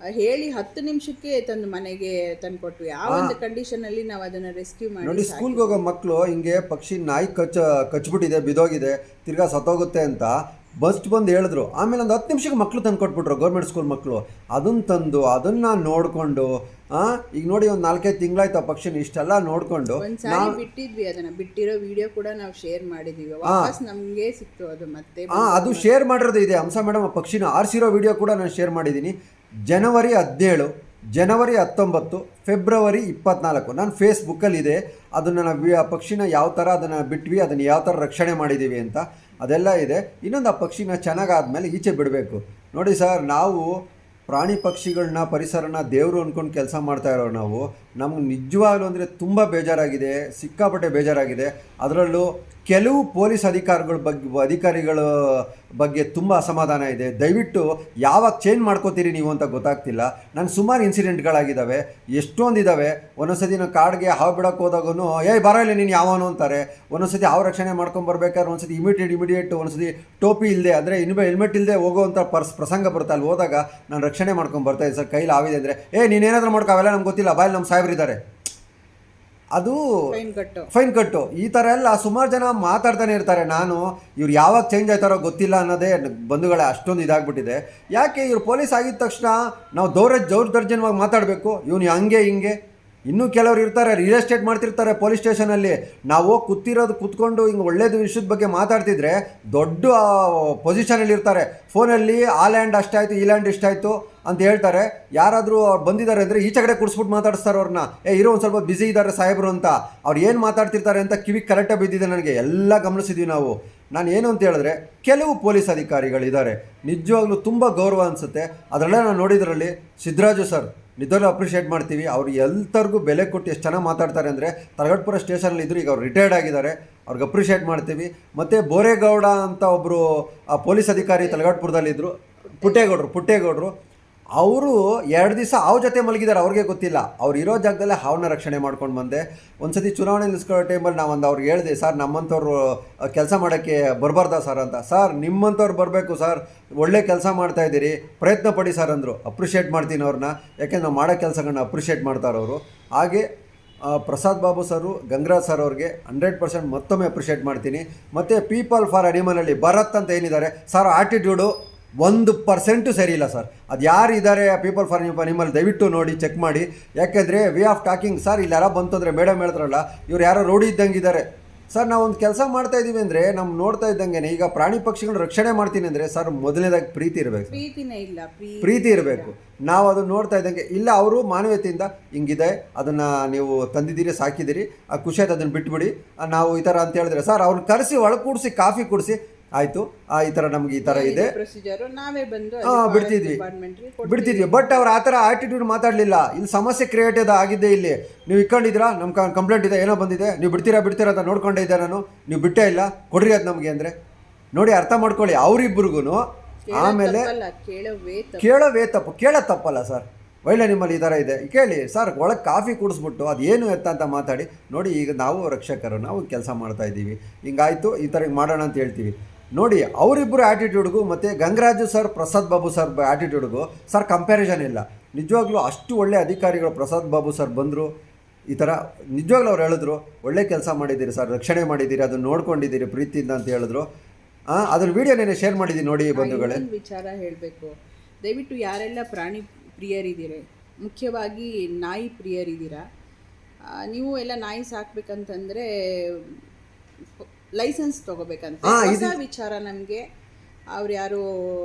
ಹೇಳಿ ಹತ್ತು ನಿಮಿಷಕ್ಕೆ ತಂದು ಮನೆಗೆ ತಂದು ಕೊಟ್ವಿ. ಆ ಒಂದು ಕಂಡೀಷನ್ ಅಲ್ಲಿ ನಾವು ಅದನ್ನ ರೆಸ್ಕ್ಯೂ ಮಾಡಿ ನೋಡಿ ಸ್ಕೂಲ್ಗೆ ಹೋಗೋ ಮಕ್ಕಳು ಹಿಂಗೆ ಪಕ್ಷಿ ನಾಯಿ ಕಚ್ಚ ಕಚ್ಬಿಟ್ಟಿದೆ ಬಿದೋಗಿದೆ ತಿರ್ಗಾ ಸತ್ತೋಗುತ್ತೆ ಅಂತ ಬಸ್ಟ್ ಬಂದು ಹೇಳಿದ್ರು. ಆಮೇಲೆ ಒಂದು ಹತ್ತು ನಿಮಿಷಕ್ಕೆ ಮಕ್ಕಳು ತಂದು ಕೊಟ್ಬಿಟ್ರು ಗೌರ್ಮೆಂಟ್ ಸ್ಕೂಲ್ ಮಕ್ಕಳು ಅದನ್ನ ತಂದು ಅದನ್ನ ನೋಡಿಕೊಂಡು ಈಗ ನೋಡಿ ಒಂದು ನಾಲ್ಕೈದು ತಿಂಗಳಾಯ್ತು ಆ ಪಕ್ಷಿನ ಇಷ್ಟೆಲ್ಲ ನೋಡಿಕೊಂಡು ಒಂದ್ಸಾರಿ ಬಿಟ್ಟಿದ್ವಿ ಅದನ್ನ. ಬಿಟ್ಟಿರೋ ವಿಡಿಯೋ ಕೂಡ ನಾವು ಶೇರ್ ಮಾಡಿದೀವಿ. ವಾಪಸ್ ನಮಗೆ ಸಿಕ್ತು ಅದು ಮತ್ತೆ. ಅದು ಶೇರ್ ಮಾಡಿರೋದು ಇದೆ. ಹಂಸ ಮೇಡಮ್ ಆ ಪಕ್ಷಿನ ಆರಿಸಿರೋ ವಿಡಿಯೋ ಕೂಡ ನಾನು ಶೇರ್ ಮಾಡಿದ್ದೀನಿ ಜನವರಿ ಹದಿನೇಳು, ಜನವರಿ ಹತ್ತೊಂಬತ್ತು, ಫೆಬ್ರವರಿ ಇಪ್ಪತ್ನಾಲ್ಕು. ನಾನು ಫೇಸ್ಬುಕ್ಕಲ್ಲಿದೆ. ಅದನ್ನು ನಾವು ಆ ಪಕ್ಷಿನ ಯಾವ ಥರ ಅದನ್ನು ಬಿಟ್ವಿ, ಅದನ್ನು ಯಾವ ಥರ ರಕ್ಷಣೆ ಮಾಡಿದ್ದೀವಿ ಅಂತ ಅದೆಲ್ಲ ಇದೆ. ಇನ್ನೊಂದು ಆ ಪಕ್ಷಿನ ಚೆನ್ನಾಗಾದ್ಮೇಲೆ ಈಚೆ ಬಿಡಬೇಕು. ನೋಡಿ ಸರ್, ನಾವು ಪ್ರಾಣಿ ಪಕ್ಷಿಗಳನ್ನ ಪರಿಸರನ ದೇವರು ಅಂದ್ಕೊಂಡು ಕೆಲಸ ಮಾಡ್ತಾ ಇರೋ ನಾವು. ನಮ್ಗೆ ನಿಜವಾಗ್ಲೂ ಅಂದರೆ ತುಂಬ ಬೇಜಾರಾಗಿದೆ, ಸಿಕ್ಕಾಪಟ್ಟೆ ಬೇಜಾರಾಗಿದೆ. ಅದರಲ್ಲೂ ಕೆಲವು ಪೊಲೀಸ್ ಅಧಿಕಾರಿಗಳ ಬಗ್ಗೆ ಅಧಿಕಾರಿಗಳ ಬಗ್ಗೆ ತುಂಬ ಅಸಮಾಧಾನ ಇದೆ. ದಯವಿಟ್ಟು ಯಾವಾಗ ಚೇಂಜ್ ಮಾಡ್ಕೋತೀರಿ ನೀವು ಅಂತ ಗೊತ್ತಾಗ್ತಿಲ್ಲ. ನಾನು ಸುಮಾರು ಇನ್ಸಿಡೆಂಟ್ಗಳಾಗಿದ್ದಾವೆ. ಎಷ್ಟೊಂದಿದ್ದಾವೆ. ಒಂದೊಂದ್ಸತಿ ನಾನು ಕಾಡಿಗೆ ಹಾವು ಬಿಡೋಕ್ಕೆ ಹೋದಾಗೂ ಏಯ್, ಬರೋ ಇಲ್ಲ ನೀನು ಯಾವನು ಅಂತಾರೆ. ಒಂದೊಂದ್ಸತಿ ಹಾವು ರಕ್ಷಣೆ ಮಾಡ್ಕೊಂಡು ಬರ್ಬೇಕಾದ್ರೆ ಒಂದ್ಸತಿ ಇಮಿಡಿಯೇಟ್ ಇಮಿಡಿಯೇಟ್ ಒಂದ್ಸತಿ ಟೋಪಿ ಇಲ್ಲದೆ, ಅಂದರೆ ಇನ್ನು ಹೆಲ್ಮೆಟ್ ಇಲ್ಲದೆ ಹೋಗೋವಂಥ ಪರ್ಸ್, ಪ್ರಸಂಗ ಬರುತ್ತೆ. ಅಲ್ಲಿ ಹೋದಾಗ ನಾನು ರಕ್ಷಣೆ ಮಾಡ್ಕೊಂಡು ಬರ್ತಾ ಇದ್ದೆ. ಸರ್, ಕೈಲಿ ಆವಿದೆ ಅಂದರೆ ಏ ನೀನೇನಾದರೂ ಮಾಡ್ಕೋ, ಅವೆಲ್ಲ ನಮ್ಗೆ ಗೊತ್ತಿಲ್ಲ. ಬಾಯಲ್ಲಿ ನಮ್ಮ ಸಾಹೇಬ್ರಿದ್ದಾರೆ. ಅದು ಫೈನ್ ಕಟ್ಟು ಫೈನ್ ಕಟ್ಟು ಈ ಥರ ಎಲ್ಲ ಸುಮಾರು ಜನ ಮಾತಾಡ್ತಾನೆ ಇರ್ತಾರೆ. ನಾನು ಇವ್ರು ಯಾವಾಗ ಚೇಂಜ್ ಆಯ್ತಾರೋ ಗೊತ್ತಿಲ್ಲ ಅನ್ನೋದೇ ಬಂಧುಗಳೇ ಅಷ್ಟೊಂದು ಇದಾಗ್ಬಿಟ್ಟಿದೆ. ಯಾಕೆ ಇವ್ರು ಪೊಲೀಸ್ ಆಗಿದ ತಕ್ಷಣ ನಾವು ದೌರ ದೌರ್ದರ್ಜನವಾಗಿ ಮಾತಾಡಬೇಕು? ಇವನು ಹಂಗೆ ಹಿಂಗೆ. ಇನ್ನೂ ಕೆಲವರು ಇರ್ತಾರೆ ರಿಯಲ್ ಎಸ್ಟೇಟ್ ಮಾಡ್ತಿರ್ತಾರೆ ಪೊಲೀಸ್ ಸ್ಟೇಷನಲ್ಲಿ ನಾವು ಕೂತಿರೋದು, ಕೂತ್ಕೊಂಡು ಹಿಂಗೆ ಒಳ್ಳೇದು ವಿಷಯದ ಬಗ್ಗೆ ಮಾತಾಡ್ತಿದ್ರೆ ದೊಡ್ಡ ಪೊಸಿಷನಲ್ಲಿ ಇರ್ತಾರೆ. ಫೋನಲ್ಲಿ ಆ ಲ್ಯಾಂಡ್ ಅಷ್ಟಾಯಿತು, ಈ ಲ್ಯಾಂಡ್ ಇಷ್ಟಾಯಿತು ಅಂತ ಹೇಳ್ತಾರೆ. ಯಾರಾದರೂ ಅವ್ರು ಬಂದಿದ್ದಾರೆ ಅಂದರೆ ಈಚೆ ಕಡೆ ಕುಡಿಸ್ಬಿಟ್ಟು ಮಾತಾಡಿಸ್ತಾರೆ ಅವ್ರನ್ನ ಏ, ಇರೋ, ಒಂದು ಸ್ವಲ್ಪ ಬ್ಯುಸಿ ಇದ್ದಾರೆ ಸಾಹೇಬರು ಅಂತ. ಅವ್ರು ಏನು ಮಾತಾಡ್ತಿರ್ತಾರೆ ಅಂತ ಕಿವಿಗೆ ಕರೆಕ್ಟಾಗಿ ಬಿದ್ದಿದೆ ನನಗೆ. ಎಲ್ಲ ಗಮನಿಸಿದ್ವಿ ನಾವು. ನಾನು ಏನು ಅಂತ ಹೇಳಿದ್ರೆ, ಕೆಲವು ಪೊಲೀಸ್ ಅಧಿಕಾರಿಗಳಿದ್ದಾರೆ. ನಿಜವಾಗ್ಲೂ ತುಂಬ ಗೌರವ ಅನಿಸುತ್ತೆ. ಅದರಲ್ಲೇ ನಾನು ನೋಡಿದ್ರಲ್ಲಿ ಸಿದ್ದರಾಜು ಸರ್ ನಿಜವಾಗ್ಲೂ ಅಪ್ರಿಷಿಯೇಟ್ ಮಾಡ್ತೀವಿ. ಅವ್ರು ಎಲ್ಲರಿಗೂ ಬೆಲೆ ಕೊಟ್ಟು ಎಷ್ಟು ಚೆನ್ನಾಗಿ ಮಾತಾಡ್ತಾರೆ ಅಂದರೆ ತರಗಟ್ಪುರ ಸ್ಟೇಷನಲ್ಲಿ ಇದ್ರು ಈಗ ಅವ್ರು ರಿಟೈರ್ಡ್ ಆಗಿದ್ದಾರೆ. ಅವ್ರಿಗೆ ಅಪ್ರಿಷಿಯೇಟ್ ಮಾಡ್ತೀವಿ. ಮತ್ತು ಬೋರೇಗೌಡ ಅಂತ ಒಬ್ಬರು ಆ ಪೊಲೀಸ್ ಅಧಿಕಾರಿ ತಲಗಟ್ಪುರದಲ್ಲಿದ್ದರು ಪುಟ್ಟೇಗೌಡರು ಪುಟ್ಟೇಗೌಡರು. ಅವರು ಎರಡು ದಿವಸ ಹಾವು ಜೊತೆ ಮಲಗಿದ್ದಾರೆ, ಅವ್ರಿಗೆ ಗೊತ್ತಿಲ್ಲ. ಅವ್ರು ಇರೋ ಜಾಗದಲ್ಲೇ ಹಾವನ್ನ ರಕ್ಷಣೆ ಮಾಡ್ಕೊಂಡು ಬಂದೆ. ಒಂದ್ಸತಿ ಚುನಾವಣೆ ನಿಲ್ಲಿಸ್ಕೊಳ್ಳೋ ಟೈಮಲ್ಲಿ ನಾವು ಒಂದು ಅವ್ರಿಗೆ ಹೇಳಿದೆ, ಸರ್, ನಮ್ಮಂಥವ್ರು ಕೆಲಸ ಮಾಡೋಕ್ಕೆ ಬರಬಾರ್ದಾ ಸರ್ ಅಂತ. ಸರ್, ನಿಮ್ಮಂಥವ್ರು ಬರಬೇಕು ಸರ್. ಒಳ್ಳೆ ಕೆಲಸ ಮಾಡ್ತಾ ಇದ್ದೀರಿ. ಪ್ರಯತ್ನ ಪಡಿ ಸರ್, ಅಂದರು. ಅಪ್ರಿಷಿಯೇಟ್ ಮಾಡ್ತೀನಿ ಅವ್ರನ್ನ ಯಾಕೆಂದ್ರೆ ನಾವು ಮಾಡೋ ಕೆಲಸಗಳನ್ನ ಅಪ್ರಿಷಿಯೇಟ್ ಮಾಡ್ತಾರೆ ಅವರು. ಹಾಗೆ ಪ್ರಸಾದ್ ಬಾಬು ಸರು, ಗಂಗರಾಜ್ ಸರ್ ಅವ್ರಿಗೆ ಹಂಡ್ರೆಡ್ ಪರ್ಸೆಂಟ್ ಮತ್ತೊಮ್ಮೆ ಅಪ್ರಿಷಿಯೇಟ್ ಮಾಡ್ತೀನಿ. ಮತ್ತು ಪೀಪಲ್ ಫಾರ್ ಅನಿಮಲಲ್ಲಿ ಭರತ್ ಅಂತ ಏನಿದ್ದಾರೆ, ಸರ್, ಆಟಿಟ್ಯೂಡು ಒಂದು ಪರ್ಸೆಂಟು ಸರಿ ಇಲ್ಲ ಸರ್. ಅದು ಯಾರು ಇದ್ದಾರೆ ಪೀಪಲ್ ಫಾರ್ ನಿಮ್ಮಲ್ಲಿ ದಯವಿಟ್ಟು ನೋಡಿ ಚೆಕ್ ಮಾಡಿ. ಯಾಕೆಂದರೆ ವೇ ಆಫ್ ಟಾಕಿಂಗ್ ಸರ್ ಇಲ್ಲಿ ಯಾರೋ ಬಂತು ಅಂದರೆ ಮೇಡಮ್ ಹೇಳಿದ್ರಲ್ಲ ಇವ್ರು ಯಾರೋ ರೋಡಿ ಇದ್ದಂಗಿದ್ದಾರೆ ಸರ್ ನಾವು ಒಂದು ಕೆಲಸ ಮಾಡ್ತಾ ಇದ್ದೀವಿ ಅಂದರೆ ನಮ್ಮ ನೋಡ್ತಾ ಇದ್ದಂಗೆ ಈಗ ಪ್ರಾಣಿ ಪಕ್ಷಿಗಳು ರಕ್ಷಣೆ ಮಾಡ್ತೀನಿ ಅಂದರೆ ಸರ್ ಮೊದಲನೇದಾಗಿ ಪ್ರೀತಿ ಇರಬೇಕು. ಪ್ರೀತಿನೇ ಇಲ್ಲ ಪ್ರೀತಿ ಇರಬೇಕು. ನಾವು ಅದನ್ನ ನೋಡ್ತಾ ಇದ್ದಂಗೆ ಇಲ್ಲ ಅವರು ಮಾನವೀಯತೆಯಿಂದ ಹಿಂಗಿದೆ ಅದನ್ನು ನೀವು ತಂದಿದ್ದೀರಿ ಸಾಕಿದ್ದೀರಿ ಆ ಖುಷಿ ಆಯ್ತು ಅದನ್ನು ಬಿಟ್ಬಿಡಿ. ನಾವು ಈ ಥರ ಅಂತ ಹೇಳಿದ್ರೆ ಸರ್ ಅವ್ರನ್ನ ಕರೆಸಿ ಒಳಗೆ ಕೂಡಿಸಿ ಕಾಫಿ ಕುಡಿಸಿ ಆಯಿತು. ಈ ಥರ ನಮ್ಗೆ ಈ ಥರ ಇದೆ. ನಾವೇ ಬಂದು ಬಿಡ್ತಿದ್ವಿ. ಬಿಡ್ತಿದ್ವಿ. ಬಟ್ ಅವ್ರು ಆ ಥರ ಆಟಿಟ್ಯೂಡ್ ಮಾತಾಡಲಿಲ್ಲ. ಇಲ್ಲಿ ಸಮಸ್ಯೆ ಕ್ರಿಯೇಟ್ ಇದೆ ಆಗಿದ್ದೆ ಇಲ್ಲಿ. ನೀವು ಇಟ್ಕೊಂಡಿದ್ದೀರಾ ನಮ್ಮ ಕಂಪ್ಲೇಂಟ್ ಇದೆ ಏನೋ ಬಂದಿದೆ. ನೀವು ಬಿಡ್ತೀರಾ ಬಿಡ್ತೀರಾ ಅಂತ ನೋಡ್ಕೊಂಡೇ ಇದ್ದೆ ನಾನು. ನೀವು ಬಿಟ್ಟೇ ಇಲ್ಲ. ಕೊಡ್ರಿ ಅದು ನಮಗೆ ಅಂದರೆ. ನೋಡಿ ಅರ್ಥ ಮಾಡ್ಕೊಳ್ಳಿ. ಅವರಿಬ್ಬರಿಗೂ ಆಮೇಲೆ ಕೇಳವೇ ತಪ್ಪು. ಕೇಳೋದು ತಪ್ಪಲ್ಲ ಸರ್. ಒಳ್ಳೆ ನಿಮ್ಮಲ್ಲಿ ಈ ಥರ ಇದೆ. ಕೇಳಿ ಸರ್ ಒಳಗೆ ಕಾಫಿ ಕುಡಿಸ್ಬಿಟ್ಟು ಅದೇನು ಎತ್ತ ಅಂತ ಮಾತಾಡಿ. ನೋಡಿ ಈಗ ನಾವು ರಕ್ಷಕರು ನಾವು ಕೆಲಸ ಮಾಡ್ತಾ ಇದ್ದೀವಿ. ಹಿಂಗಾಯ್ತು ಈ ಥರ ಮಾಡೋಣ ಅಂತ ಹೇಳ್ತೀವಿ. ನೋಡಿ ಅವರಿಬ್ಬರು ಆ್ಯಟಿಟ್ಯೂಡ್ಗೂ ಮತ್ತು ಗಂಗರಾಜು ಸರ್ ಪ್ರಸಾದ್ ಬಾಬು ಸರ್ ಆ್ಯಟಿಟ್ಯೂಡ್ಗೂ ಸರ್ ಕಂಪ್ಯಾರಿಸನ್ ಇಲ್ಲ. ನಿಜವಾಗ್ಲೂ ಅಷ್ಟು ಒಳ್ಳೆ ಅಧಿಕಾರಿಗಳು ಪ್ರಸಾದ್ ಬಾಬು ಸರ್ ಬಂದರು. ಈ ಥರ ನಿಜವಾಗ್ಲೂ ಅವ್ರು ಹೇಳಿದ್ರು ಒಳ್ಳೆ ಕೆಲಸ ಮಾಡಿದ್ದೀರಿ ಸರ್ ರಕ್ಷಣೆ ಮಾಡಿದ್ದೀರಿ ಅದನ್ನು ನೋಡ್ಕೊಂಡಿದ್ದೀರಿ ಪ್ರೀತಿಯಿಂದ ಅಂತ ಹೇಳಿದ್ರು. ಅದನ್ನ ವಿಡಿಯೋ ನೆನೆ ಶೇರ್ ಮಾಡಿದ್ದೀನಿ ನೋಡಿ ಬಂಧುಗಳೇ. ವಿಚಾರ ಹೇಳಬೇಕು. ದಯವಿಟ್ಟು ಯಾರೆಲ್ಲ ಪ್ರಾಣಿ ಪ್ರಿಯರಿದ್ದೀರಿ ಮುಖ್ಯವಾಗಿ ನಾಯಿ ಪ್ರಿಯರಿದ್ದೀರಾ? ನೀವು ಎಲ್ಲ ನಾಯಿ ಸಾಕ್ಬೇಕಂತಂದ್ರೆ ಲೈಸೆನ್ಸ್ ತಗೋಬೇಕಂತ. ಹಾ, ಹೊಸ ಇದು- ವಿಚಾರ ನಮಗೆ. ಅವ್ರು ಯಾರು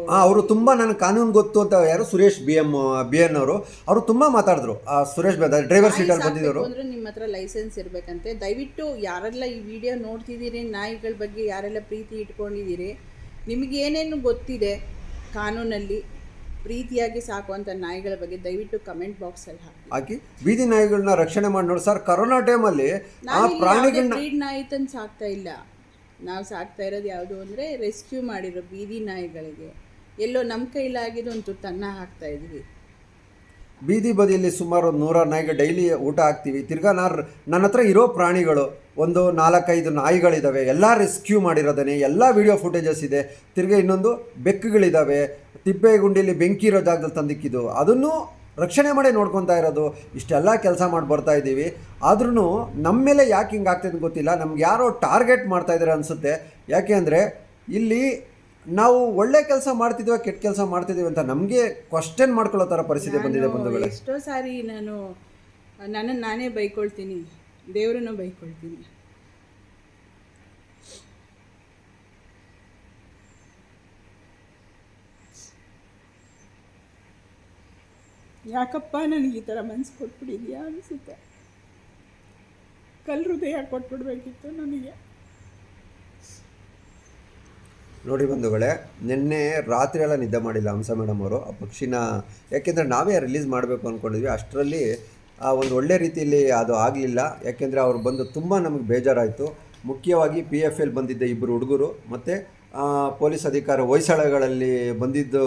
ಅವರು ತುಂಬ ನನಗೆ ಕಾನೂನು ಗೊತ್ತು ಅಂತ ಯಾರು Suresh B M B N ಅವರು ಅವರು ತುಂಬ ಮಾತಾಡಿದ್ರು. ಆ ಸುರೇಶ್ ಡ್ರೈವರ್ ಸೀಟಲ್ಲಿ ಬಂದಿದ್ದರು ಅಂದ್ರೆ ನಿಮ್ಮ ಹತ್ರ ಲೈಸೆನ್ಸ್ ಇರ್ಬೇಕಂತೆ. ದಯವಿಟ್ಟು ಯಾರೆಲ್ಲ ಈ ವಿಡಿಯೋ ನೋಡ್ತಿದ್ದೀರಿ ನಾಯಿಗಳ ಬಗ್ಗೆ ಯಾರೆಲ್ಲ ಪ್ರೀತಿ ಇಟ್ಕೊಂಡಿದ್ದೀರಿ ನಿಮಗೆ ಏನೇನು ಗೊತ್ತಿದೆ ಕಾನೂನಲ್ಲಿ ಪ್ರೀತಿಯಾಗಿ ಸಾಕುವಂಥ ನಾಯಿಗಳ ಬಗ್ಗೆ ದಯವಿಟ್ಟು ಕಮೆಂಟ್ ಬಾಕ್ಸಲ್ಲಿ ಹಾಕಿ. ಹಾಕಿ ಬೀದಿ ನಾಯಿಗಳನ್ನ ರಕ್ಷಣೆ ಮಾಡಿ ನೋಡಿ. ಸರ್ ಕರೋನಾ ಟೈಮಲ್ಲಿ ಆ ಪ್ರಾಣಿಗಳನ್ನ ಬ್ರೀಡ್ ನಾಯಿ ತಂದು ಸಾಕ್ತಾ ಇಲ್ಲ. ನಾವು ಸಾಕ್ತಾ ಇರೋದು ಯಾವುದು ಅಂದರೆ ರೆಸ್ಕ್ಯೂ ಮಾಡಿರೋ ಬೀದಿ ನಾಯಿಗಳಿಗೆ. ಎಲ್ಲೋ ನಮ್ಮ ಕೈಲಾಗಿದ್ದು ಒಂದು ತನ್ನ ಹಾಕ್ತಾ ಇದ್ವಿ. ಬೀದಿ ಬದಿಯಲ್ಲಿ ಸುಮಾರು ಒಂದು ನೂರಾರು ನಾಯಿಗೆ ಡೈಲಿ ಊಟ ಹಾಕ್ತೀವಿ. ತಿರ್ಗಾ ನಾನು ನನ್ನ ಹತ್ರ ಇರೋ ಪ್ರಾಣಿಗಳು ಒಂದು ನಾಲ್ಕೈದು ನಾಯಿಗಳಿದ್ದಾವೆ ಎಲ್ಲ ರೆಸ್ಕ್ಯೂ ಮಾಡಿರೋದೇ ಎಲ್ಲ ವಿಡಿಯೋ ಫುಟೇಜಸ್ ಇದೆ. ತಿರ್ಗಾ ಇನ್ನೊಂದು ಬೆಕ್ಕುಗಳಿದ್ದಾವೆ ತಿಪ್ಪೆಗುಂಡಿಲಿ ಬೆಂಕಿ ಇರೋ ಜಾಗದಲ್ಲಿ ತಂದಿಕ್ಕಿದ್ದು. ಅದನ್ನು ರಕ್ಷಣೆ ಮಾಡಿ ನೋಡ್ಕೊತಾ ಇರೋದು ಇಷ್ಟೆಲ್ಲ ಕೆಲಸ ಮಾಡಿ ಬರ್ತಾ ಇದ್ದೀವಿ. ಆದ್ರೂ ನಮ್ಮ ಮೇಲೆ ಯಾಕೆ ಹಿಂಗೆ ಆಗ್ತಿದೆ ಗೊತ್ತಿಲ್ಲ. ನಮ್ಗೆ ಯಾರೋ ಟಾರ್ಗೆಟ್ ಮಾಡ್ತಾ ಇದ್ದಾರೆ ಅನಿಸುತ್ತೆ. ಯಾಕೆ ಅಂದರೆ ಇಲ್ಲಿ ನಾವು ಒಳ್ಳೆ ಕೆಲಸ ಮಾಡ್ತಿದ್ವಿ ಕೆಟ್ಟ ಕೆಲಸ ಮಾಡ್ತಿದ್ದೀವಿ ಅಂತ ನಮಗೆ ಕ್ವಶನ್ ಮಾಡ್ಕೊಳ್ಳೋ ಥರ ಪರಿಸ್ಥಿತಿ ಬಂದಿದೆ ಬಂಧುಗಳೇ. ಎಷ್ಟೋ ಸಾರಿ ನಾನು ನನ್ನನ್ನು ನಾನೇ ಬೈಕೊಳ್ತೀನಿ. ದೇವರನ್ನು ಬೈಕೊಳ್ತೀನಿ. ಯಾಕಪ್ಪ ನನಗೆ ಈ ಥರ ಮನಸ್ಸು ಕೊಟ್ಬಿಟ್ಟಿದ್ಯಾ ಅನಿಸುತ್ತೆ. ಕಲ್ ಹೃದಯ ಕೊಟ್ಬಿಡ್ಬೇಕಿತ್ತು ನನಗೆ. ನೋಡಿ ಬಂಧುಗಳೇ, ನಿನ್ನೆ ರಾತ್ರಿ ಎಲ್ಲ ನಿದ್ದೆ ಮಾಡಿಲ್ಲ ಹಂಸ ಮೇಡಮ್ ಅವರು, ಆ ಪಕ್ಷಿನ ಯಾಕೆಂದರೆ ನಾವೇ ರಿಲೀಸ್ ಮಾಡಬೇಕು ಅಂದ್ಕೊಂಡಿದ್ವಿ ಅಷ್ಟರಲ್ಲಿ ಆ ಒಂದು ಒಳ್ಳೆ ರೀತಿಯಲ್ಲಿ ಅದು ಆಗಲಿಲ್ಲ. ಯಾಕೆಂದರೆ ಅವ್ರು ಬಂದು ತುಂಬ ನಮಗೆ ಬೇಜಾರಾಯಿತು. ಮುಖ್ಯವಾಗಿ ಪಿ ಎಫ್ ಎಲ್ ಬಂದಿದ್ದ ಇಬ್ಬರು ಹುಡುಗರು, ಮತ್ತು ಪೊಲೀಸ್ ಅಧಿಕಾರ ಹೊಯ್ಸಳಗಳಲ್ಲಿ ಬಂದಿದ್ದು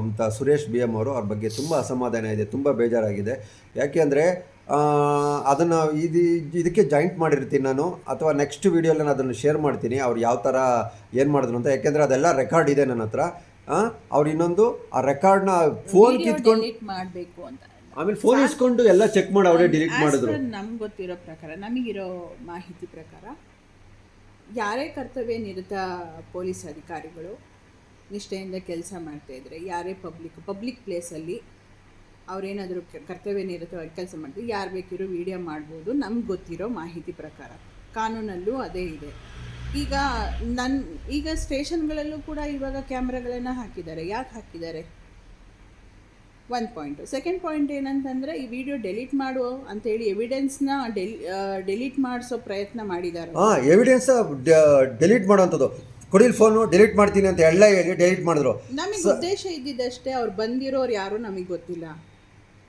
ಅಂತ ಸುರೇಶ್ ಬಿ ಎಂ ಅವರು ಅವ್ರ ಬಗ್ಗೆ ತುಂಬ ಅಸಮಾಧಾನ ಇದೆ ತುಂಬ ಬೇಜಾರಾಗಿದೆ. ಯಾಕೆಂದರೆ ಅದನ್ನು ಇದು ಇದಕ್ಕೆ ಜಾಯಿಂಟ್ ಮಾಡಿರ್ತೀನಿ ನಾನು ಅಥವಾ ನೆಕ್ಸ್ಟ್ ವೀಡಿಯೋಲ್ಲಿ ನಾನು ಅದನ್ನು ಶೇರ್ ಮಾಡ್ತೀನಿ ಅವ್ರು ಯಾವ ಥರ ಏನು ಮಾಡಿದ್ರು ಅಂತ. ಯಾಕೆಂದರೆ ಅದೆಲ್ಲ ರೆಕಾರ್ಡ್ ಇದೆ ನನ್ನ ಹತ್ರ. ಅವ್ರು ಇನ್ನೊಂದು ಆ ರೆಕಾರ್ಡ್ನ ಫೋನ್ ಕಿತ್ಕೊಂಡು ಮಾಡಬೇಕು ಅಂತ. ಆಮೇಲೆ ಫೋನ್ ಇಸ್ಕೊಂಡು ಎಲ್ಲ ಚೆಕ್ ಮಾಡಿ ಅವರೇ ಡಿಲೀಟ್ ಮಾಡಿದ್ರು. ನಮ್ಗೆ ಗೊತ್ತಿರೋ ಪ್ರಕಾರ ನಮಗಿರೋ ಮಾಹಿತಿ ಪ್ರಕಾರ ಯಾರೇ ಕರ್ತವ್ಯ ನಿರತ ಪೊಲೀಸ್ ಅಧಿಕಾರಿಗಳು ನಿಷ್ಠೆಯಿಂದ ಕೆಲಸ ಮಾಡ್ತಾಯಿದ್ರೆ ಯಾರೇ ಪಬ್ಲಿಕ್ ಪಬ್ಲಿಕ್ ಪ್ಲೇಸಲ್ಲಿ ಅವರೇನಾದರೂ ಕರ್ತವ್ಯ ನಿರತವಾಗಿ ಕೆಲಸ ಮಾಡಿದ್ರೆ ಯಾರು ಬೇಕಿರೋ ವಿಡಿಯೋ ಮಾಡ್ಬೋದು. ನಮ್ಗೆ ಗೊತ್ತಿರೋ ಮಾಹಿತಿ ಪ್ರಕಾರ. ಕಾನೂನಲ್ಲೂ ಅದೇ ಇದೆ. ಈಗ ನನ್ನ ಈಗ ಸ್ಟೇಷನ್ಗಳಲ್ಲೂ ಕೂಡ ಇವಾಗ ಕ್ಯಾಮ್ರಾಗಳನ್ನು ಹಾಕಿದ್ದಾರೆ. ಯಾಕೆ ಹಾಕಿದ್ದಾರೆ? ಒಂದು ಪಾಯಿಂಟು ಸೆಕೆಂಡ್ ಪಾಯಿಂಟ್ ಏನಂತಂದರೆ ಈ ವಿಡಿಯೋ ಡೆಲೀಟ್ ಮಾಡು ಅಂತೇಳಿ ಎವಿಡೆನ್ಸ್ನ ಡೆಲಿ ಡೆಲೀಟ್ ಮಾಡಿಸೋ ಪ್ರಯತ್ನ ಮಾಡಿದ್ದಾರೆ. ಹಾಂ ಎವಿಡೆನ್ಸ್ ಡೆಲೀಟ್ ಮಾಡೋವಂಥದ್ದು. ಕೊಡಿಲ್ ಫೋನು ಡಿಲೀಟ್ ಮಾಡ್ತೀನಿ ಅಂತ ಎಲ್ಲ ಹೇಳಿ ಡಿಲೀಟ್ ಮಾಡಿದ್ರು. ನಮಗೆ ಉದ್ದೇಶ ಇದ್ದಿದ್ದಷ್ಟೇ ಅವ್ರು ಬಂದಿರೋರು ಯಾರು ನಮಗೆ ಗೊತ್ತಿಲ್ಲ.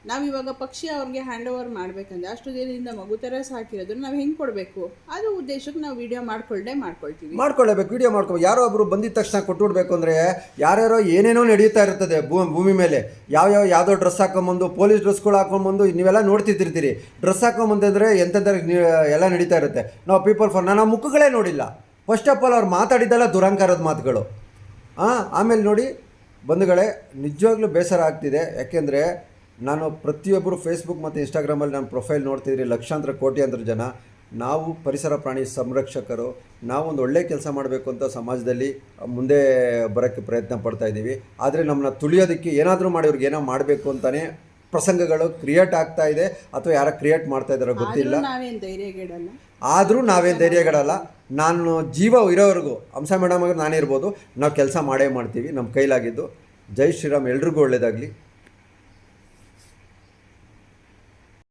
ನಾವು ಇವಾಗ ಪಕ್ಷಿ ಅವ್ರಿಗೆ ಹ್ಯಾಂಡ್ ಓವರ್ ಮಾಡಬೇಕಂದ್ರೆ ಅಷ್ಟು ದಿನದಿಂದ ಮಗು ಥರ ಸಾಕಿರೋದು ನಾವು ಹೆಂಗೆ ಕೊಡಬೇಕು? ಅದು ಉದ್ದೇಶಕ್ಕೆ ನಾವು ವಿಡಿಯೋ ಮಾಡ್ಕೊಳ್ಳೇ ಮಾಡ್ಕೊಳ್ತೀವಿ. ಮಾಡ್ಕೊಳ್ಳೇಬೇಕು ವಿಡಿಯೋ ಮಾಡ್ಕೊ ಯಾರೋ ಒಬ್ರು ಬಂದಿದ ತಕ್ಷಣ ಕೊಟ್ಟುಬಿಡ್ಬೇಕು ಅಂದರೆ ಯಾರ್ಯಾರೋ ಏನೇನೋ ನಡೀತಾ ಇರ್ತದೆ ಭೂಮಿ ಮೇಲೆ. ಯಾವ್ಯಾವ, ಯಾವುದೋ ಡ್ರೆಸ್ ಹಾಕೊಂಬಂದು ಪೊಲೀಸ್ ಡ್ರೆಸ್ಗಳು ಹಾಕೊಂಬಂದು, ನೀವೆಲ್ಲ ನೋಡ್ತಿದ್ದಿರ್ತೀರಿ. ಡ್ರೆಸ್ ಹಾಕೊಂಬಂತಂದರೆ ಎಂಥದ್ರ ಎಲ್ಲ ನಡೀತಾ ಇರುತ್ತೆ. ನಾವು ಪೀಪಲ್ ಫಾರ್ ನಾನು ಮುಖಗಳೇ ನೋಡಿಲ್ಲ. ಫಸ್ಟ್ ಆಫ್ ಆಲ್ ಅವ್ರು ಮಾತಾಡಿದ್ದೆಲ್ಲ ದುರಂಕಾರದ ಮಾತುಗಳು. ಆಮೇಲೆ ನೋಡಿ ಬಂಧುಗಳೇ, ನಿಜವಾಗ್ಲೂ ಬೇಸರ ಆಗ್ತಿದೆ. ಯಾಕೆಂದರೆ ನಾನು ಪ್ರತಿಯೊಬ್ಬರು ಫೇಸ್ಬುಕ್ ಮತ್ತು ಇನ್ಸ್ಟಾಗ್ರಾಮಲ್ಲಿ ನಾನು ಪ್ರೊಫೈಲ್ ನೋಡ್ತಿದ್ರಿ ಲಕ್ಷಾಂತರ ಕೋಟ್ಯಾಂತರ ಜನ. ನಾವು ಪರಿಸರ ಪ್ರಾಣಿ ಸಂರಕ್ಷಕರು. ನಾವು ಒಂದು ಒಳ್ಳೆ ಕೆಲಸ ಮಾಡಬೇಕು ಅಂತ ಸಮಾಜದಲ್ಲಿ ಮುಂದೆ ಬರೋಕ್ಕೆ ಪ್ರಯತ್ನ ಪಡ್ತಾ ಇದ್ದೀವಿ. ಆದರೆ ನಮ್ಮನ್ನ ತುಳಿಯೋದಕ್ಕೆ ಏನಾದರೂ ಮಾಡಿ ಅವ್ರಿಗೆ ಏನೋ ಮಾಡಬೇಕು ಅಂತಲೇ ಪ್ರಸಂಗಗಳು ಕ್ರಿಯೇಟ್ ಆಗ್ತಾ ಇದೆ. ಅಥವಾ ಯಾರೋ ಕ್ರಿಯೇಟ್ ಮಾಡ್ತಾ ಇದ್ದಾರೋ ಗೊತ್ತಿಲ್ಲ. ಆದ್ರೂ ನಾವೇನು ಧೈರ್ಯಗೆಡಲ್ಲ. ಆದರೂ ನಾವೇನು ಧೈರ್ಯಗಳಲ್ಲ ನಾನು ಜೀವ ಇರೋವರೆಗೂ ಹಂಸ ಮೇಡಮ್ ನಾನೇ ಇರ್ಬೋದು ನಾವು ಕೆಲಸ ಮಾಡೇ ಮಾಡ್ತೀವಿ ನಮ್ಮ ಕೈಲಾಗಿದ್ದು. ಜೈ ಶ್ರೀರಾಮ್ ಎಲ್ರಿಗೂ ಒಳ್ಳೆಯದಾಗಲಿ